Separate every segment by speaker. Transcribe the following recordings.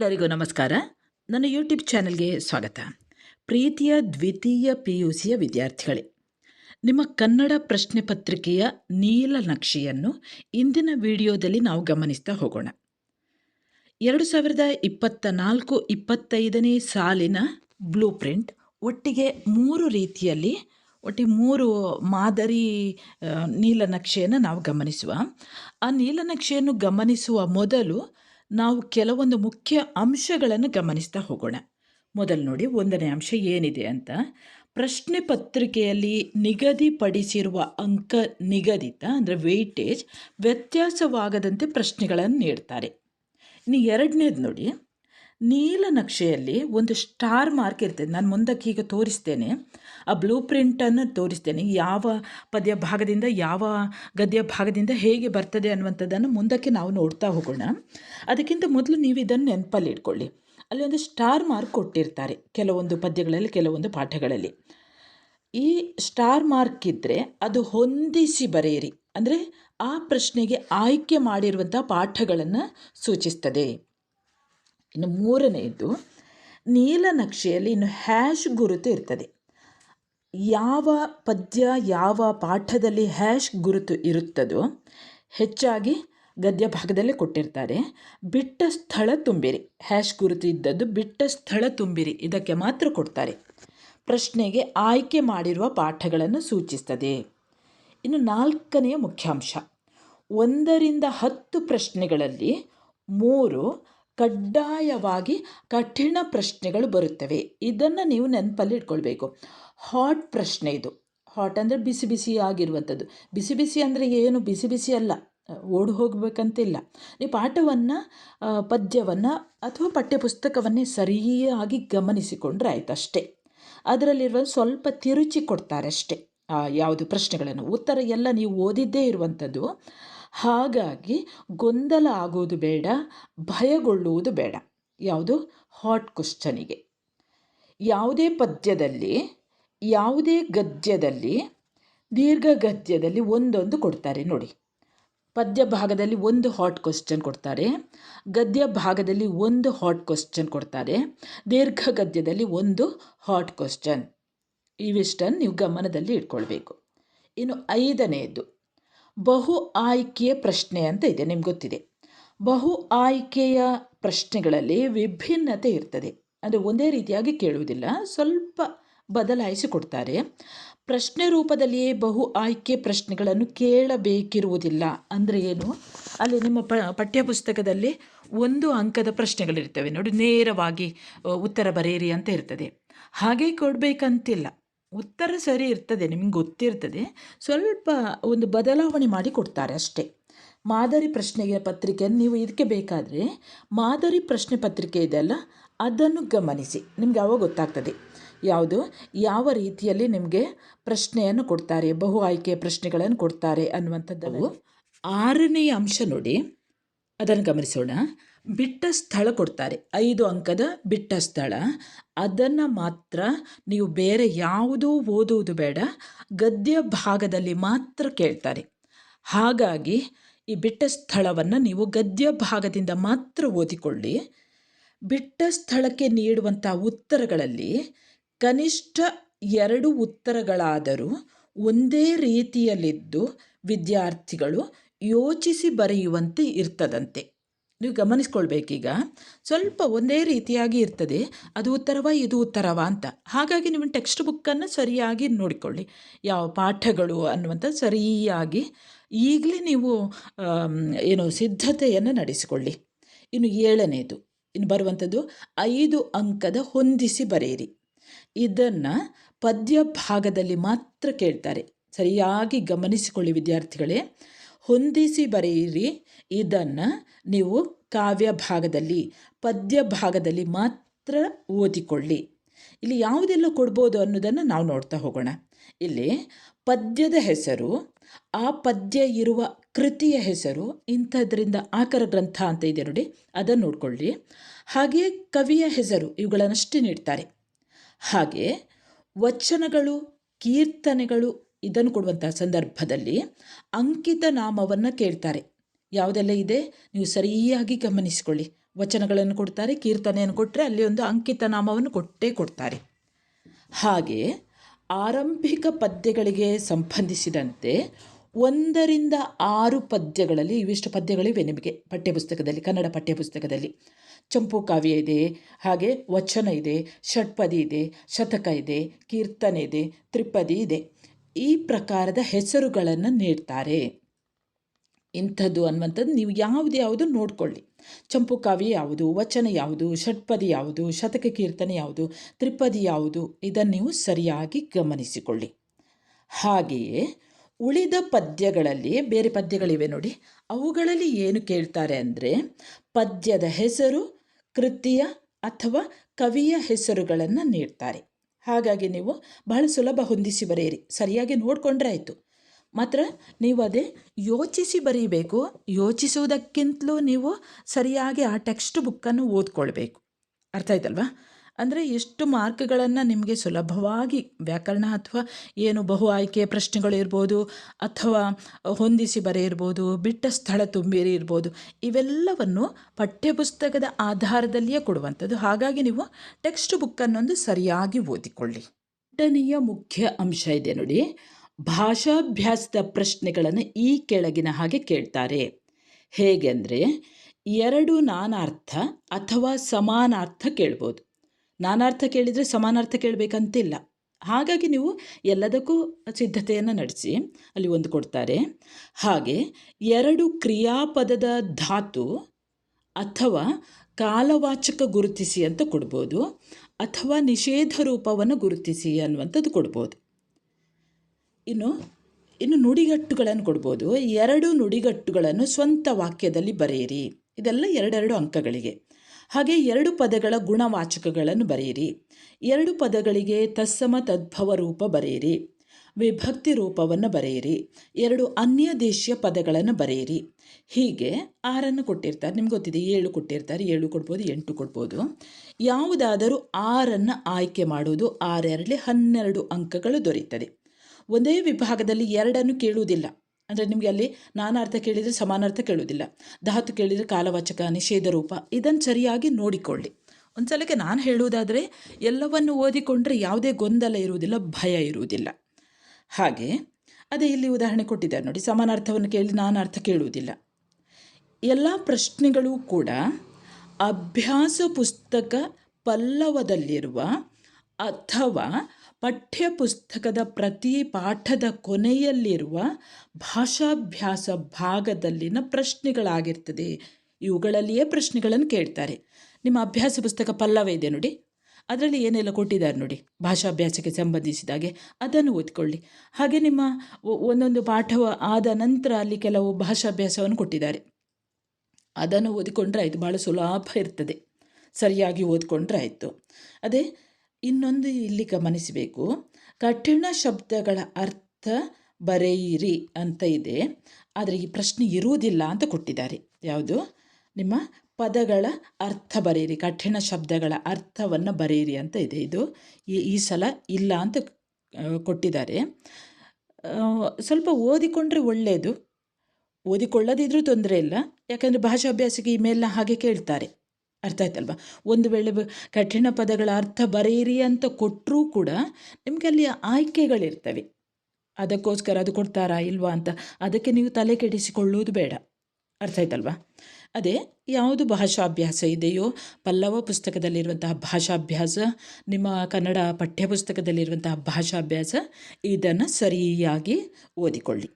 Speaker 1: ಎಲ್ಲರಿಗೂ ನಮಸ್ಕಾರ. ನನ್ನ ಯೂಟ್ಯೂಬ್ ಚಾನೆಲ್ಗೆ ಸ್ವಾಗತ. ಪ್ರೀತಿಯ ದ್ವಿತೀಯ ಪಿ ಯು ಸಿಯ ವಿದ್ಯಾರ್ಥಿಗಳೇ, ನಿಮ್ಮ ಕನ್ನಡ ಪ್ರಶ್ನೆ ಪತ್ರಿಕೆಯ ನೀಲ ನಕ್ಷೆಯನ್ನು ಇಂದಿನ ವಿಡಿಯೋದಲ್ಲಿ ನಾವು ಗಮನಿಸ್ತಾ ಹೋಗೋಣ. ಎರಡು ಸಾವಿರದ ಇಪ್ಪತ್ತ ನಾಲ್ಕು ಇಪ್ಪತ್ತೈದನೇ ಸಾಲಿನ ಬ್ಲೂ ಪ್ರಿಂಟ್ ಒಟ್ಟಿಗೆ ಮೂರು ರೀತಿಯಲ್ಲಿ ಒಟ್ಟಿಗೆ ಮೂರು ಮಾದರಿ ನೀಲನಕ್ಷೆಯನ್ನು ನಾವು ಗಮನಿಸುವ. ಆ ನೀಲನಕ್ಷೆಯನ್ನು ಗಮನಿಸುವ ಮೊದಲು ನಾವು ಕೆಲವೊಂದು ಮುಖ್ಯ ಅಂಶಗಳನ್ನು ಗಮನಿಸ್ತಾ ಹೋಗೋಣ. ಮೊದಲು ನೋಡಿ, ಒಂದನೇ ಅಂಶ ಏನಿದೆ ಅಂತ. ಪ್ರಶ್ನೆ ಪತ್ರಿಕೆಯಲ್ಲಿ ನಿಗದಿಪಡಿಸಿರುವ ಅಂಕ ನಿಗದಿತ, ಅಂದರೆ ವೆಯ್ಟೇಜ್ ವ್ಯತ್ಯಾಸವಾಗದಂತೆ ಪ್ರಶ್ನೆಗಳನ್ನು ನೀಡ್ತಾರೆ. ಇನ್ನು ಎರಡನೇದು ನೋಡಿ. ನೀಲನಕ್ಷೆಯಲ್ಲಿ ಒಂದು ಸ್ಟಾರ್ ಮಾರ್ಕ್ ಇರ್ತದೆ ನಾನು ಮುಂದಕ್ಕೆ ಈಗ ತೋರಿಸ್ತೇನೆ. ಆ ಬ್ಲೂ ಪ್ರಿಂಟನ್ನು ತೋರಿಸ್ತೇನೆ. ಯಾವ ಪದ್ಯ ಭಾಗದಿಂದ, ಯಾವ ಗದ್ಯ ಭಾಗದಿಂದ ಹೇಗೆ ಬರ್ತದೆ ಅನ್ನುವಂಥದ್ದನ್ನು ಮುಂದಕ್ಕೆ ನಾವು ನೋಡ್ತಾ ಹೋಗೋಣ. ಅದಕ್ಕಿಂತ ಮೊದಲು ನೀವು ಇದನ್ನು ನೆನಪಲ್ಲಿ ಇಟ್ಕೊಳ್ಳಿ. ಅಲ್ಲಿ ಒಂದು ಸ್ಟಾರ್ ಮಾರ್ಕ್ ಕೊಟ್ಟಿರ್ತಾರೆ ಕೆಲವೊಂದು ಪದ್ಯಗಳಲ್ಲಿ, ಕೆಲವೊಂದು ಪಾಠಗಳಲ್ಲಿ. ಈ ಸ್ಟಾರ್ ಮಾರ್ಕ್ ಇದ್ದರೆ ಅದು ಹೊಂದಿಸಿ ಬರೆಯಿರಿ. ಅಂದರೆ ಆ ಪ್ರಶ್ನೆಗೆ ಆಯ್ಕೆ ಮಾಡಿರುವಂಥ ಪಾಠಗಳನ್ನು ಸೂಚಿಸ್ತದೆ. ಇನ್ನು ಮೂರನೆಯದು ನೀಲನಕ್ಷೆಯಲ್ಲಿ ಇನ್ನು ಹ್ಯಾಶ್ ಗುರುತು ಇರ್ತದೆ. ಯಾವ ಪದ್ಯ, ಯಾವ ಪಾಠದಲ್ಲಿ ಹ್ಯಾಶ್ ಗುರುತು ಇರುತ್ತದೋ, ಹೆಚ್ಚಾಗಿ ಗದ್ಯ ಭಾಗದಲ್ಲಿ ಕೊಟ್ಟಿರ್ತಾರೆ. ಬಿಟ್ಟ ಸ್ಥಳ ತುಂಬಿರಿ. ಹ್ಯಾಶ್ ಗುರುತು ಇದ್ದದ್ದು ಬಿಟ್ಟ ಸ್ಥಳ ತುಂಬಿರಿ. ಇದಕ್ಕೆ ಮಾತ್ರ ಕೊಡ್ತಾರೆ. ಪ್ರಶ್ನೆಗೆ ಆಯ್ಕೆ ಮಾಡಿರುವ ಪಾಠಗಳನ್ನು ಸೂಚಿಸ್ತದೆ. ಇನ್ನು ನಾಲ್ಕನೆಯ ಮುಖ್ಯಾಂಶ. ಒಂದರಿಂದ ಹತ್ತು ಪ್ರಶ್ನೆಗಳಲ್ಲಿ ಮೂರು ಕಡ್ಡಾಯವಾಗಿ ಕಠಿಣ ಪ್ರಶ್ನೆಗಳು ಬರುತ್ತವೆ. ಇದನ್ನು ನೀವು ನೆನಪಲ್ಲಿ ಇಟ್ಕೊಳ್ಬೇಕು. ಹಾಟ್ ಪ್ರಶ್ನೆ ಇದು. ಹಾಟ್ ಅಂದರೆ ಬಿಸಿ ಬಿಸಿ ಆಗಿರುವಂಥದ್ದು ಬಿಸಿ ಬಿಸಿ ಅಂದರೆ ಏನು? ಬಿಸಿ ಬಿಸಿ ಅಲ್ಲ. ಓಡಿ ಹೋಗಬೇಕಂತಿಲ್ಲ. ನೀವು ಪಾಠವನ್ನು ಪದ್ಯವನ್ನು ಅಥವಾ ಪಠ್ಯಪುಸ್ತಕವನ್ನೇ ಸರಿಯಾಗಿ ಗಮನಿಸಿಕೊಂಡ್ರೆ ಆಯ್ತು ಅಷ್ಟೇ ಅದರಲ್ಲಿರುವ ಸ್ವಲ್ಪ ತಿರುಚಿ ಕೊಡ್ತಾರೆ ಅಷ್ಟೇ. ಯಾವುದು ಪ್ರಶ್ನೆಗಳನ್ನು. ಉತ್ತರ ಎಲ್ಲ ನೀವು ಓದಿದ್ದೇ ಇರುವಂಥದ್ದು ಹಾಗಾಗಿ ಗೊಂದಲ ಆಗುವುದು ಬೇಡ, ಭಯಗೊಳ್ಳುವುದು ಬೇಡ. ಯಾವುದು? ಹಾಟ್ ಕ್ವಶನಿಗೆ ಯಾವುದೇ ಪದ್ಯದಲ್ಲಿ, ಯಾವುದೇ ಗದ್ಯದಲ್ಲಿ ದೀರ್ಘ ಗದ್ಯದಲ್ಲಿ ಒಂದೊಂದು ಕೊಡ್ತಾರೆ ನೋಡಿ. ಪದ್ಯ ಭಾಗದಲ್ಲಿ ಒಂದು ಹಾಟ್ ಕ್ವಶನ್ ಕೊಡ್ತಾರೆ, ಗದ್ಯ ಭಾಗದಲ್ಲಿ ಒಂದು ಹಾಟ್ ಕ್ವಶನ್ ಕೊಡ್ತಾರೆ ದೀರ್ಘ ಗದ್ಯದಲ್ಲಿ ಒಂದು ಹಾಟ್ ಕ್ವಶನ್ ಇವಿಷ್ಟನ್ನು ನೀವು ಗಮನದಲ್ಲಿ ಇಟ್ಕೊಳ್ಬೇಕು. ಇನ್ನು ಐದನೆಯದು ಬಹು ಆಯ್ಕೆಯ ಪ್ರಶ್ನೆ ಅಂತ ಇದೆ, ನಿಮ್ಗೆ ಗೊತ್ತಿದೆ. ಬಹು ಆಯ್ಕೆಯ ಪ್ರಶ್ನೆಗಳಲ್ಲಿ ವಿಭಿನ್ನತೆ ಇರ್ತದೆ. ಅಂದರೆ ಒಂದೇ ರೀತಿಯಾಗಿ ಕೇಳುವುದಿಲ್ಲ, ಸ್ವಲ್ಪ ಬದಲಾಯಿಸಿ ಕೊಡ್ತಾರೆ. ಪ್ರಶ್ನೆ ರೂಪದಲ್ಲಿಯೇ ಬಹು ಆಯ್ಕೆ ಪ್ರಶ್ನೆಗಳನ್ನು ಕೇಳಬೇಕಿರುವುದಿಲ್ಲ ಅಂದರೆ ಏನು? ಅಲ್ಲಿ ನಿಮ್ಮ ಪ, ಪಠ್ಯಪುಸ್ತಕದಲ್ಲಿ ಒಂದು ಅಂಕದ ಪ್ರಶ್ನೆಗಳಿರ್ತವೆ. ನೋಡಿ, ನೇರವಾಗಿ, ಉತ್ತರ ಬರೆಯಿರಿ ಅಂತ ಇರ್ತದೆ. ಹಾಗೆ ಕೊಡಬೇಕಂತಿಲ್ಲ. ಉತ್ತರ ಸರಿ ಇರ್ತದೆ, ನಿಮ್ಗೆ ಗೊತ್ತಿರ್ತದೆ. ಸ್ವಲ್ಪ ಒಂದು ಬದಲಾವಣೆ ಮಾಡಿ ಕೊಡ್ತಾರೆ ಅಷ್ಟೇ. ಮಾದರಿ ಪ್ರಶ್ನೆಗೆ ಪತ್ರಿಕೆಯನ್ನು ನೀವು ಇದಕ್ಕೆ ಬೇಕಾದರೆ ಮಾದರಿ ಪ್ರಶ್ನೆ ಪತ್ರಿಕೆ ಇದೆಯಲ್ಲ ಅದನ್ನು ಗಮನಿಸಿ. ನಿಮಗೆ ಯಾವಾಗ ಗೊತ್ತಾಗ್ತದೆ. ಯಾವುದು? ಯಾವ ರೀತಿಯಲ್ಲಿ ನಿಮಗೆ ಪ್ರಶ್ನೆಯನ್ನು ಕೊಡ್ತಾರೆ, ಬಹು ಆಯ್ಕೆಯ ಪ್ರಶ್ನೆಗಳನ್ನು ಕೊಡ್ತಾರೆ ಅನ್ನುವಂಥದ್ದು ಆರನೆಯ ಅಂಶ ನೋಡಿ. ಅದನ್ನು ಗಮನಿಸೋಣ. ಬಿಟ್ಟ ಸ್ಥಳ ಕೊಡ್ತಾರೆ. ಐದು ಅಂಕದ ಬಿಟ್ಟ ಸ್ಥಳ. ಅದನ್ನು ಮಾತ್ರ ನೀವು ಬೇರೆ ಯಾವುದೂ ಓದುವುದು ಬೇಡ. ಗದ್ಯ ಭಾಗದಲ್ಲಿ ಮಾತ್ರ ಕೇಳ್ತಾರೆ. ಹಾಗಾಗಿ ಈ ಬಿಟ್ಟ ಸ್ಥಳವನ್ನು ನೀವು ಗದ್ಯ ಭಾಗದಿಂದ ಮಾತ್ರ ಓದಿಕೊಳ್ಳಿ. ಬಿಟ್ಟ ಸ್ಥಳಕ್ಕೆ ನೀಡುವಂಥ ಉತ್ತರಗಳಲ್ಲಿ ಕನಿಷ್ಠ ಎರಡು ಉತ್ತರಗಳಾದರೂ ಒಂದೇ ರೀತಿಯಲ್ಲಿದ್ದು ವಿದ್ಯಾರ್ಥಿಗಳು ಯೋಚಿಸಿ ಬರೆಯುವಂತೆ ಇರ್ತದಂತೆ. ನೀವು ಗಮನಿಸ್ಕೊಳ್ಬೇಕೀಗ. ಸ್ವಲ್ಪ ಒಂದೇ ರೀತಿಯಾಗಿ ಇರ್ತದೆ. ಅದು ಉತ್ತರವ, ಇದು ಉತ್ತರವ ಅಂತ. ಹಾಗಾಗಿ ನಿಮ್ಮ ಟೆಕ್ಸ್ಟ್ ಬುಕ್ಕನ್ನು ಸರಿಯಾಗಿ ನೋಡಿಕೊಳ್ಳಿ. ಯಾವ ಪಾಠಗಳು ಅನ್ನುವಂಥ ಸರಿಯಾಗಿ ಈಗಲೇ ನೀವು ಏನು ಸಿದ್ಧತೆಯನ್ನು ನಡೆಸಿಕೊಳ್ಳಿ. ಇನ್ನು ಏಳನೇದು. ಇನ್ನು ಬರುವಂಥದ್ದು, ಐದು ಅಂಕದ ಹೊಂದಿಸಿ ಬರೆಯಿರಿ. ಇದನ್ನು ಪದ್ಯ ಭಾಗದಲ್ಲಿ ಮಾತ್ರ ಕೇಳ್ತಾರೆ. ಸರಿಯಾಗಿ ಗಮನಿಸಿಕೊಳ್ಳಿ ವಿದ್ಯಾರ್ಥಿಗಳೇ. ಹೊಂದಿಸಿ ಬರೆಯಿರಿ. ಇದನ್ನು ನೀವು ಕಾವ್ಯ ಭಾಗದಲ್ಲಿ, ಪದ್ಯ ಭಾಗದಲ್ಲಿ ಮಾತ್ರ ಓದಿಕೊಳ್ಳಿ. ಇಲ್ಲಿ ಯಾವುದೆಲ್ಲ ಕೊಡ್ಬೋದು ಅನ್ನೋದನ್ನು ನಾವು ನೋಡ್ತಾ ಹೋಗೋಣ. ಇಲ್ಲಿ ಪದ್ಯದ ಹೆಸರು, ಆ ಪದ್ಯ ಇರುವ ಕೃತಿಯ ಹೆಸರು, ಇಂಥದ್ರಿಂದ ಆಕರ ಗ್ರಂಥ ಅಂತ ಇದೆ ನೋಡಿ, ಅದನ್ನು ನೋಡಿಕೊಳ್ಳಿ. ಹಾಗೆಯೇ ಕವಿಯ ಹೆಸರು, ಇವುಗಳನ್ನಷ್ಟೇ ನೀಡ್ತಾರೆ. ಹಾಗೆ ವಚನಗಳು, ಕೀರ್ತನೆಗಳು ಇದನ್ನು ಕೊಡುವಂತಹ ಸಂದರ್ಭದಲ್ಲಿ ಅಂಕಿತ ನಾಮವನ್ನು ಕೇಳ್ತಾರೆ. ಯಾವುದೆಲ್ಲ ಇದೆ? ನೀವು ಸರಿಯಾಗಿ ಗಮನಿಸಿಕೊಳ್ಳಿ. ವಚನಗಳನ್ನು ಕೊಡ್ತಾರೆ, ಕೀರ್ತನೆಯನ್ನು ಕೊಟ್ಟರೆ ಅಲ್ಲಿ ಒಂದು ಅಂಕಿತ ನಾಮವನ್ನು ಕೊಟ್ಟೇ ಕೊಡ್ತಾರೆ. ಹಾಗೆ ಆರಂಭಿಕ ಪದ್ಯಗಳಿಗೆ ಸಂಬಂಧಿಸಿದಂತೆ ಒಂದರಿಂದ ಆರು ಪದ್ಯಗಳಲ್ಲಿ ಇವಿಷ್ಟು ಪದ್ಯಗಳಿವೆ ನಿಮಗೆ ಪಠ್ಯಪುಸ್ತಕದಲ್ಲಿ, ಕನ್ನಡ ಪಠ್ಯಪುಸ್ತಕದಲ್ಲಿ. ಚಂಪು ಕಾವ್ಯ ಇದೆ, ಹಾಗೆ ವಚನ ಇದೆ, ಷಟ್ಪದಿ ಇದೆ, ಶತಕ ಇದೆ, ಕೀರ್ತನೆ ಇದೆ, ತ್ರಿಪದಿ ಇದೆ. ಈ ಪ್ರಕಾರದ ಹೆಸರುಗಳನ್ನು ನೀಡ್ತಾರೆ. ಇಂಥದ್ದು ಅನ್ನುವಂಥದ್ದು ನೀವು ಯಾವುದು ಯಾವುದು ನೋಡಿಕೊಳ್ಳಿ. ಚಂಪು ಕಾವ್ಯ ಯಾವುದು, ವಚನ ಯಾವುದು, ಷಟ್ಪದಿ ಯಾವುದು, ಶತಕ ಕೀರ್ತನೆ ಯಾವುದು, ತ್ರಿಪದಿ ಯಾವುದು, ಇದನ್ನು ನೀವು ಸರಿಯಾಗಿ ಗಮನಿಸಿಕೊಳ್ಳಿ. ಹಾಗೆಯೇ ಉಳಿದ ಪದ್ಯಗಳಲ್ಲಿ ಬೇರೆ ಪದ್ಯಗಳಿವೆ ನೋಡಿ, ಅವುಗಳಲ್ಲಿ ಏನು ಕೇಳ್ತಾರೆ ಅಂದರೆ ಪದ್ಯದ ಹೆಸರು, ಕೃತಿಯ ಅಥವಾ ಕವಿಯ ಹೆಸರುಗಳನ್ನು ನೀಡ್ತಾರೆ. ಹಾಗಾಗಿ ನೀವು ಬಹಳ ಸುಲಭ ಹೊಂದಿಸಿ ಬರೆಯಿರಿ. ಸರಿಯಾಗಿ ನೋಡಿಕೊಂಡ್ರೆ ಆಯಿತು. ಮಾತ್ರ ನೀವು ಅದೇ ಯೋಚಿಸಿ ಬರೀಬೇಕು. ಯೋಚಿಸುವುದಕ್ಕಿಂತಲೂ ನೀವು ಸರಿಯಾಗಿ ಆ ಟೆಕ್ಸ್ಟ್ ಬುಕ್ಕನ್ನು ಓದ್ಕೊಳ್ಬೇಕು. ಅರ್ಥ ಆಯ್ತಲ್ವಾ? ಅಂದರೆ ಎಷ್ಟು ಮಾರ್ಕ್ಗಳನ್ನು ನಿಮಗೆ ಸುಲಭವಾಗಿ ವ್ಯಾಕರಣ ಅಥವಾ ಏನು ಬಹು ಆಯ್ಕೆಯ ಪ್ರಶ್ನೆಗಳಿರ್ಬೋದು ಅಥವಾ ಹೊಂದಿಸಿ ಬರೆಯಿರ್ಬೋದು, ಬಿಟ್ಟ ಸ್ಥಳ ತುಂಬಿರಿ ಇರ್ಬೋದು, ಇವೆಲ್ಲವನ್ನು ಪಠ್ಯಪುಸ್ತಕದ ಆಧಾರದಲ್ಲಿಯೇ ಕೊಡುವಂಥದ್ದು. ಹಾಗಾಗಿ ನೀವು ಟೆಕ್ಸ್ಟ್ ಬುಕ್ಕನ್ನೊಂದು ಸರಿಯಾಗಿ ಓದಿಕೊಳ್ಳಿ. ಎಂಟನೆಯ ಮುಖ್ಯ ಅಂಶ ಇದೆ ನೋಡಿ. ಭಾಷಾಭ್ಯಾಸದ ಪ್ರಶ್ನೆಗಳನ್ನು ಈ ಕೆಳಗಿನ ಹಾಗೆ ಕೇಳ್ತಾರೆ. ಹೇಗೆಂದರೆ, ಎರಡು ನಾನಾರ್ಥ ಅಥವಾ ಸಮಾನಾರ್ಥ ಕೇಳ್ಬೋದು. ನಾನಾರ್ಥ ಕೇಳಿದರೆ ಸಮಾನಾರ್ಥ ಕೇಳಬೇಕಂತಿಲ್ಲ. ಹಾಗಾಗಿ ನೀವು ಎಲ್ಲದಕ್ಕೂ ಸಿದ್ಧತೆಯನ್ನು ನಡೆಸಿ, ಅಲ್ಲಿ ಒಂದು ಕೊಡ್ತಾರೆ. ಹಾಗೆ, ಎರಡು ಕ್ರಿಯಾಪದದ ಧಾತು ಅಥವಾ ಕಾಲವಾಚಕ ಗುರುತಿಸಿ ಅಂತ ಕೊಡ್ಬೋದು, ಅಥವಾ ನಿಷೇಧ ರೂಪವನ್ನು ಗುರುತಿಸಿ ಅನ್ನುವಂಥದ್ದು ಕೊಡ್ಬೋದು. ಇನ್ನು ಇನ್ನು ನುಡಿಗಟ್ಟುಗಳನ್ನು ಕೊಡ್ಬೋದು. ಎರಡು ನುಡಿಗಟ್ಟುಗಳನ್ನು ಸ್ವಂತ ವಾಕ್ಯದಲ್ಲಿ ಬರೆಯಿರಿ. ಇದೆಲ್ಲ ಎರಡೆರಡು ಅಂಕಗಳಿಗೆ. ಹಾಗೆ ಎರಡು ಪದಗಳ ಗುಣವಾಚಕಗಳನ್ನು ಬರೆಯಿರಿ. ಎರಡು ಪದಗಳಿಗೆ ತತ್ಸಮ ತದ್ಭವ ರೂಪ ಬರೆಯಿರಿ. ವಿಭಕ್ತಿ ರೂಪವನ್ನು ಬರೆಯಿರಿ. ಎರಡು ಅನ್ಯ ದೇಶೀಯ ಪದಗಳನ್ನು ಬರೆಯಿರಿ. ಹೀಗೆ ಆರನ್ನು ಕೊಟ್ಟಿರ್ತಾರೆ. ನಿಮ್ಗೆ ಗೊತ್ತಿದೆ, ಏಳು ಕೊಟ್ಟಿರ್ತಾರೆ, ಏಳು ಕೊಡ್ಬೋದು, ಎಂಟು ಕೊಡ್ಬೋದು. ಯಾವುದಾದರೂ ಆರನ್ನು ಆಯ್ಕೆ ಮಾಡುವುದು ಆರೆರಡಲಿ ಹನ್ನೆರಡು ಅಂಕಗಳು ದೊರೆಯುತ್ತದೆ. ಒಂದೇ ವಿಭಾಗದಲ್ಲಿ ಎರಡನ್ನು ಕೇಳುವುದಿಲ್ಲ. ಅಂದರೆ ನಿಮಗೆ ಅಲ್ಲಿ ನಾನಾರ್ಥ ಕೇಳಿದರೆ ಸಮಾನಾರ್ಥ ಕೇಳುವುದಿಲ್ಲ. ಧಾತು ಕೇಳಿದರೆ ಕಾಲವಾಚಕ, ನಿಷೇಧ ರೂಪ, ಇದನ್ನು ಸರಿಯಾಗಿ ನೋಡಿಕೊಳ್ಳಿ. ಒಂದು ಸಲಕ್ಕೆ ನಾನು ಹೇಳುವುದಾದರೆ, ಎಲ್ಲವನ್ನು ಓದಿಕೊಂಡ್ರೆ ಯಾವುದೇ ಗೊಂದಲ ಇರುವುದಿಲ್ಲ, ಭಯ ಇರುವುದಿಲ್ಲ. ಹಾಗೆ, ಅದೇ ಇಲ್ಲಿ ಉದಾಹರಣೆ ಕೊಟ್ಟಿದ್ದಾರೆ ನೋಡಿ, ಸಮಾನಾರ್ಥವನ್ನು ಕೇಳಿ ನಾನಾರ್ಥ ಕೇಳುವುದಿಲ್ಲ. ಎಲ್ಲ ಪ್ರಶ್ನೆಗಳು ಕೂಡ ಅಭ್ಯಾಸ ಪುಸ್ತಕ ಪಲ್ಲವದಲ್ಲಿರುವ ಅಥವಾ ಪಠ್ಯಪುಸ್ತಕದ ಪ್ರತಿ ಪಾಠದ ಕೊನೆಯಲ್ಲಿರುವ ಭಾಷಾಭ್ಯಾಸ ಭಾಗದಲ್ಲಿನ ಪ್ರಶ್ನೆಗಳಾಗಿರ್ತದೆ. ಇವುಗಳಲ್ಲಿಯೇ ಪ್ರಶ್ನೆಗಳನ್ನು ಕೇಳ್ತಾರೆ. ನಿಮ್ಮ ಅಭ್ಯಾಸ ಪುಸ್ತಕ ಪಲ್ಲವ ಇದೆ ನೋಡಿ. ಅದರಲ್ಲಿ ಏನೆಲ್ಲ ಕೊಟ್ಟಿದ್ದಾರೆ ನೋಡಿ? ಭಾಷಾಭ್ಯಾಸಕ್ಕೆ ಸಂಬಂಧಿಸಿದಾಗೆ ಅದನ್ನು ಓದ್ಕೊಳ್ಳಿ. ಹಾಗೆ ನಿಮ್ಮ ಒಂದೊಂದು ಪಾಠವ ಆದ ನಂತರ ಅಲ್ಲಿ ಕೆಲವು ಭಾಷಾಭ್ಯಾಸವನ್ನು ಕೊಟ್ಟಿದ್ದಾರೆ. ಅದನ್ನು ಓದಿಕೊಂಡ್ರೆ ಆಯಿತು. ಭಾಳ ಸುಲಭ ಇರ್ತದೆ. ಸರಿಯಾಗಿ ಓದ್ಕೊಂಡ್ರೆ ಆಯಿತು. ಅದೇ ಇನ್ನೊಂದು ಇಲ್ಲಿ ಗಮನಿಸಬೇಕು. ಕಠಿಣ ಶಬ್ದಗಳ ಅರ್ಥ ಬರೆಯಿರಿ ಅಂತ ಇದೆ. ಆದರೆ ಈ ಪ್ರಶ್ನೆ ಇರುವುದಿಲ್ಲ ಅಂತ ಕೊಟ್ಟಿದ್ದಾರೆ. ಯಾವುದು? ನಿಮ್ಮ ಪದಗಳ ಅರ್ಥ ಬರೆಯಿರಿ. ಕಠಿಣ ಶಬ್ದಗಳ ಅರ್ಥವನ್ನು ಬರೆಯಿರಿ ಅಂತ ಇದೆ ಇದು. ಈ ಸಲ ಇಲ್ಲ ಅಂತ ಕೊಟ್ಟಿದ್ದಾರೆ. ಸ್ವಲ್ಪ ಓದಿಕೊಂಡ್ರೆ ಒಳ್ಳೆಯದು ಓದಿಕೊಳ್ಳದಿದ್ರೂ ತೊಂದರೆ ಇಲ್ಲ. ಯಾಕಂದರೆ ಭಾಷಾಭ್ಯಾಸಕ್ಕೆ ಈ ಮೇಲ್ನ ಹಾಗೆ ಕೇಳ್ತಾರೆ. ಅರ್ಥ ಆಯ್ತಲ್ವಾ? ಒಂದು ವೇಳೆ ಕಠಿಣ ಪದಗಳ ಅರ್ಥ ಬರೆಯಿರಿ ಅಂತ ಕೊಟ್ಟರೂ ಕೂಡ ನಿಮಗೆ ಅಲ್ಲಿ ಆಯ್ಕೆಗಳಿರ್ತವೆ. ಅದಕ್ಕೋಸ್ಕರ ಅದು ಕೊಡ್ತಾರಾ ಇಲ್ವಾ ಅಂತ ಅದಕ್ಕೆ ನೀವು ತಲೆ ಕೆಡಿಸಿಕೊಳ್ಳುವುದು ಬೇಡ. ಅರ್ಥ ಆಯ್ತಲ್ವಾ? ಅದೇ ಯಾವುದು ಭಾಷಾಭ್ಯಾಸ ಇದೆಯೋ ಪಲ್ಲವ ಪುಸ್ತಕದಲ್ಲಿರುವಂತಹ ಭಾಷಾಭ್ಯಾಸ, ನಿಮ್ಮ ಕನ್ನಡ ಪಠ್ಯಪುಸ್ತಕದಲ್ಲಿರುವಂತಹ ಭಾಷಾಭ್ಯಾಸ ಇದನ್ನು ಸರಿಯಾಗಿ ಓದಿಕೊಳ್ಳಿ.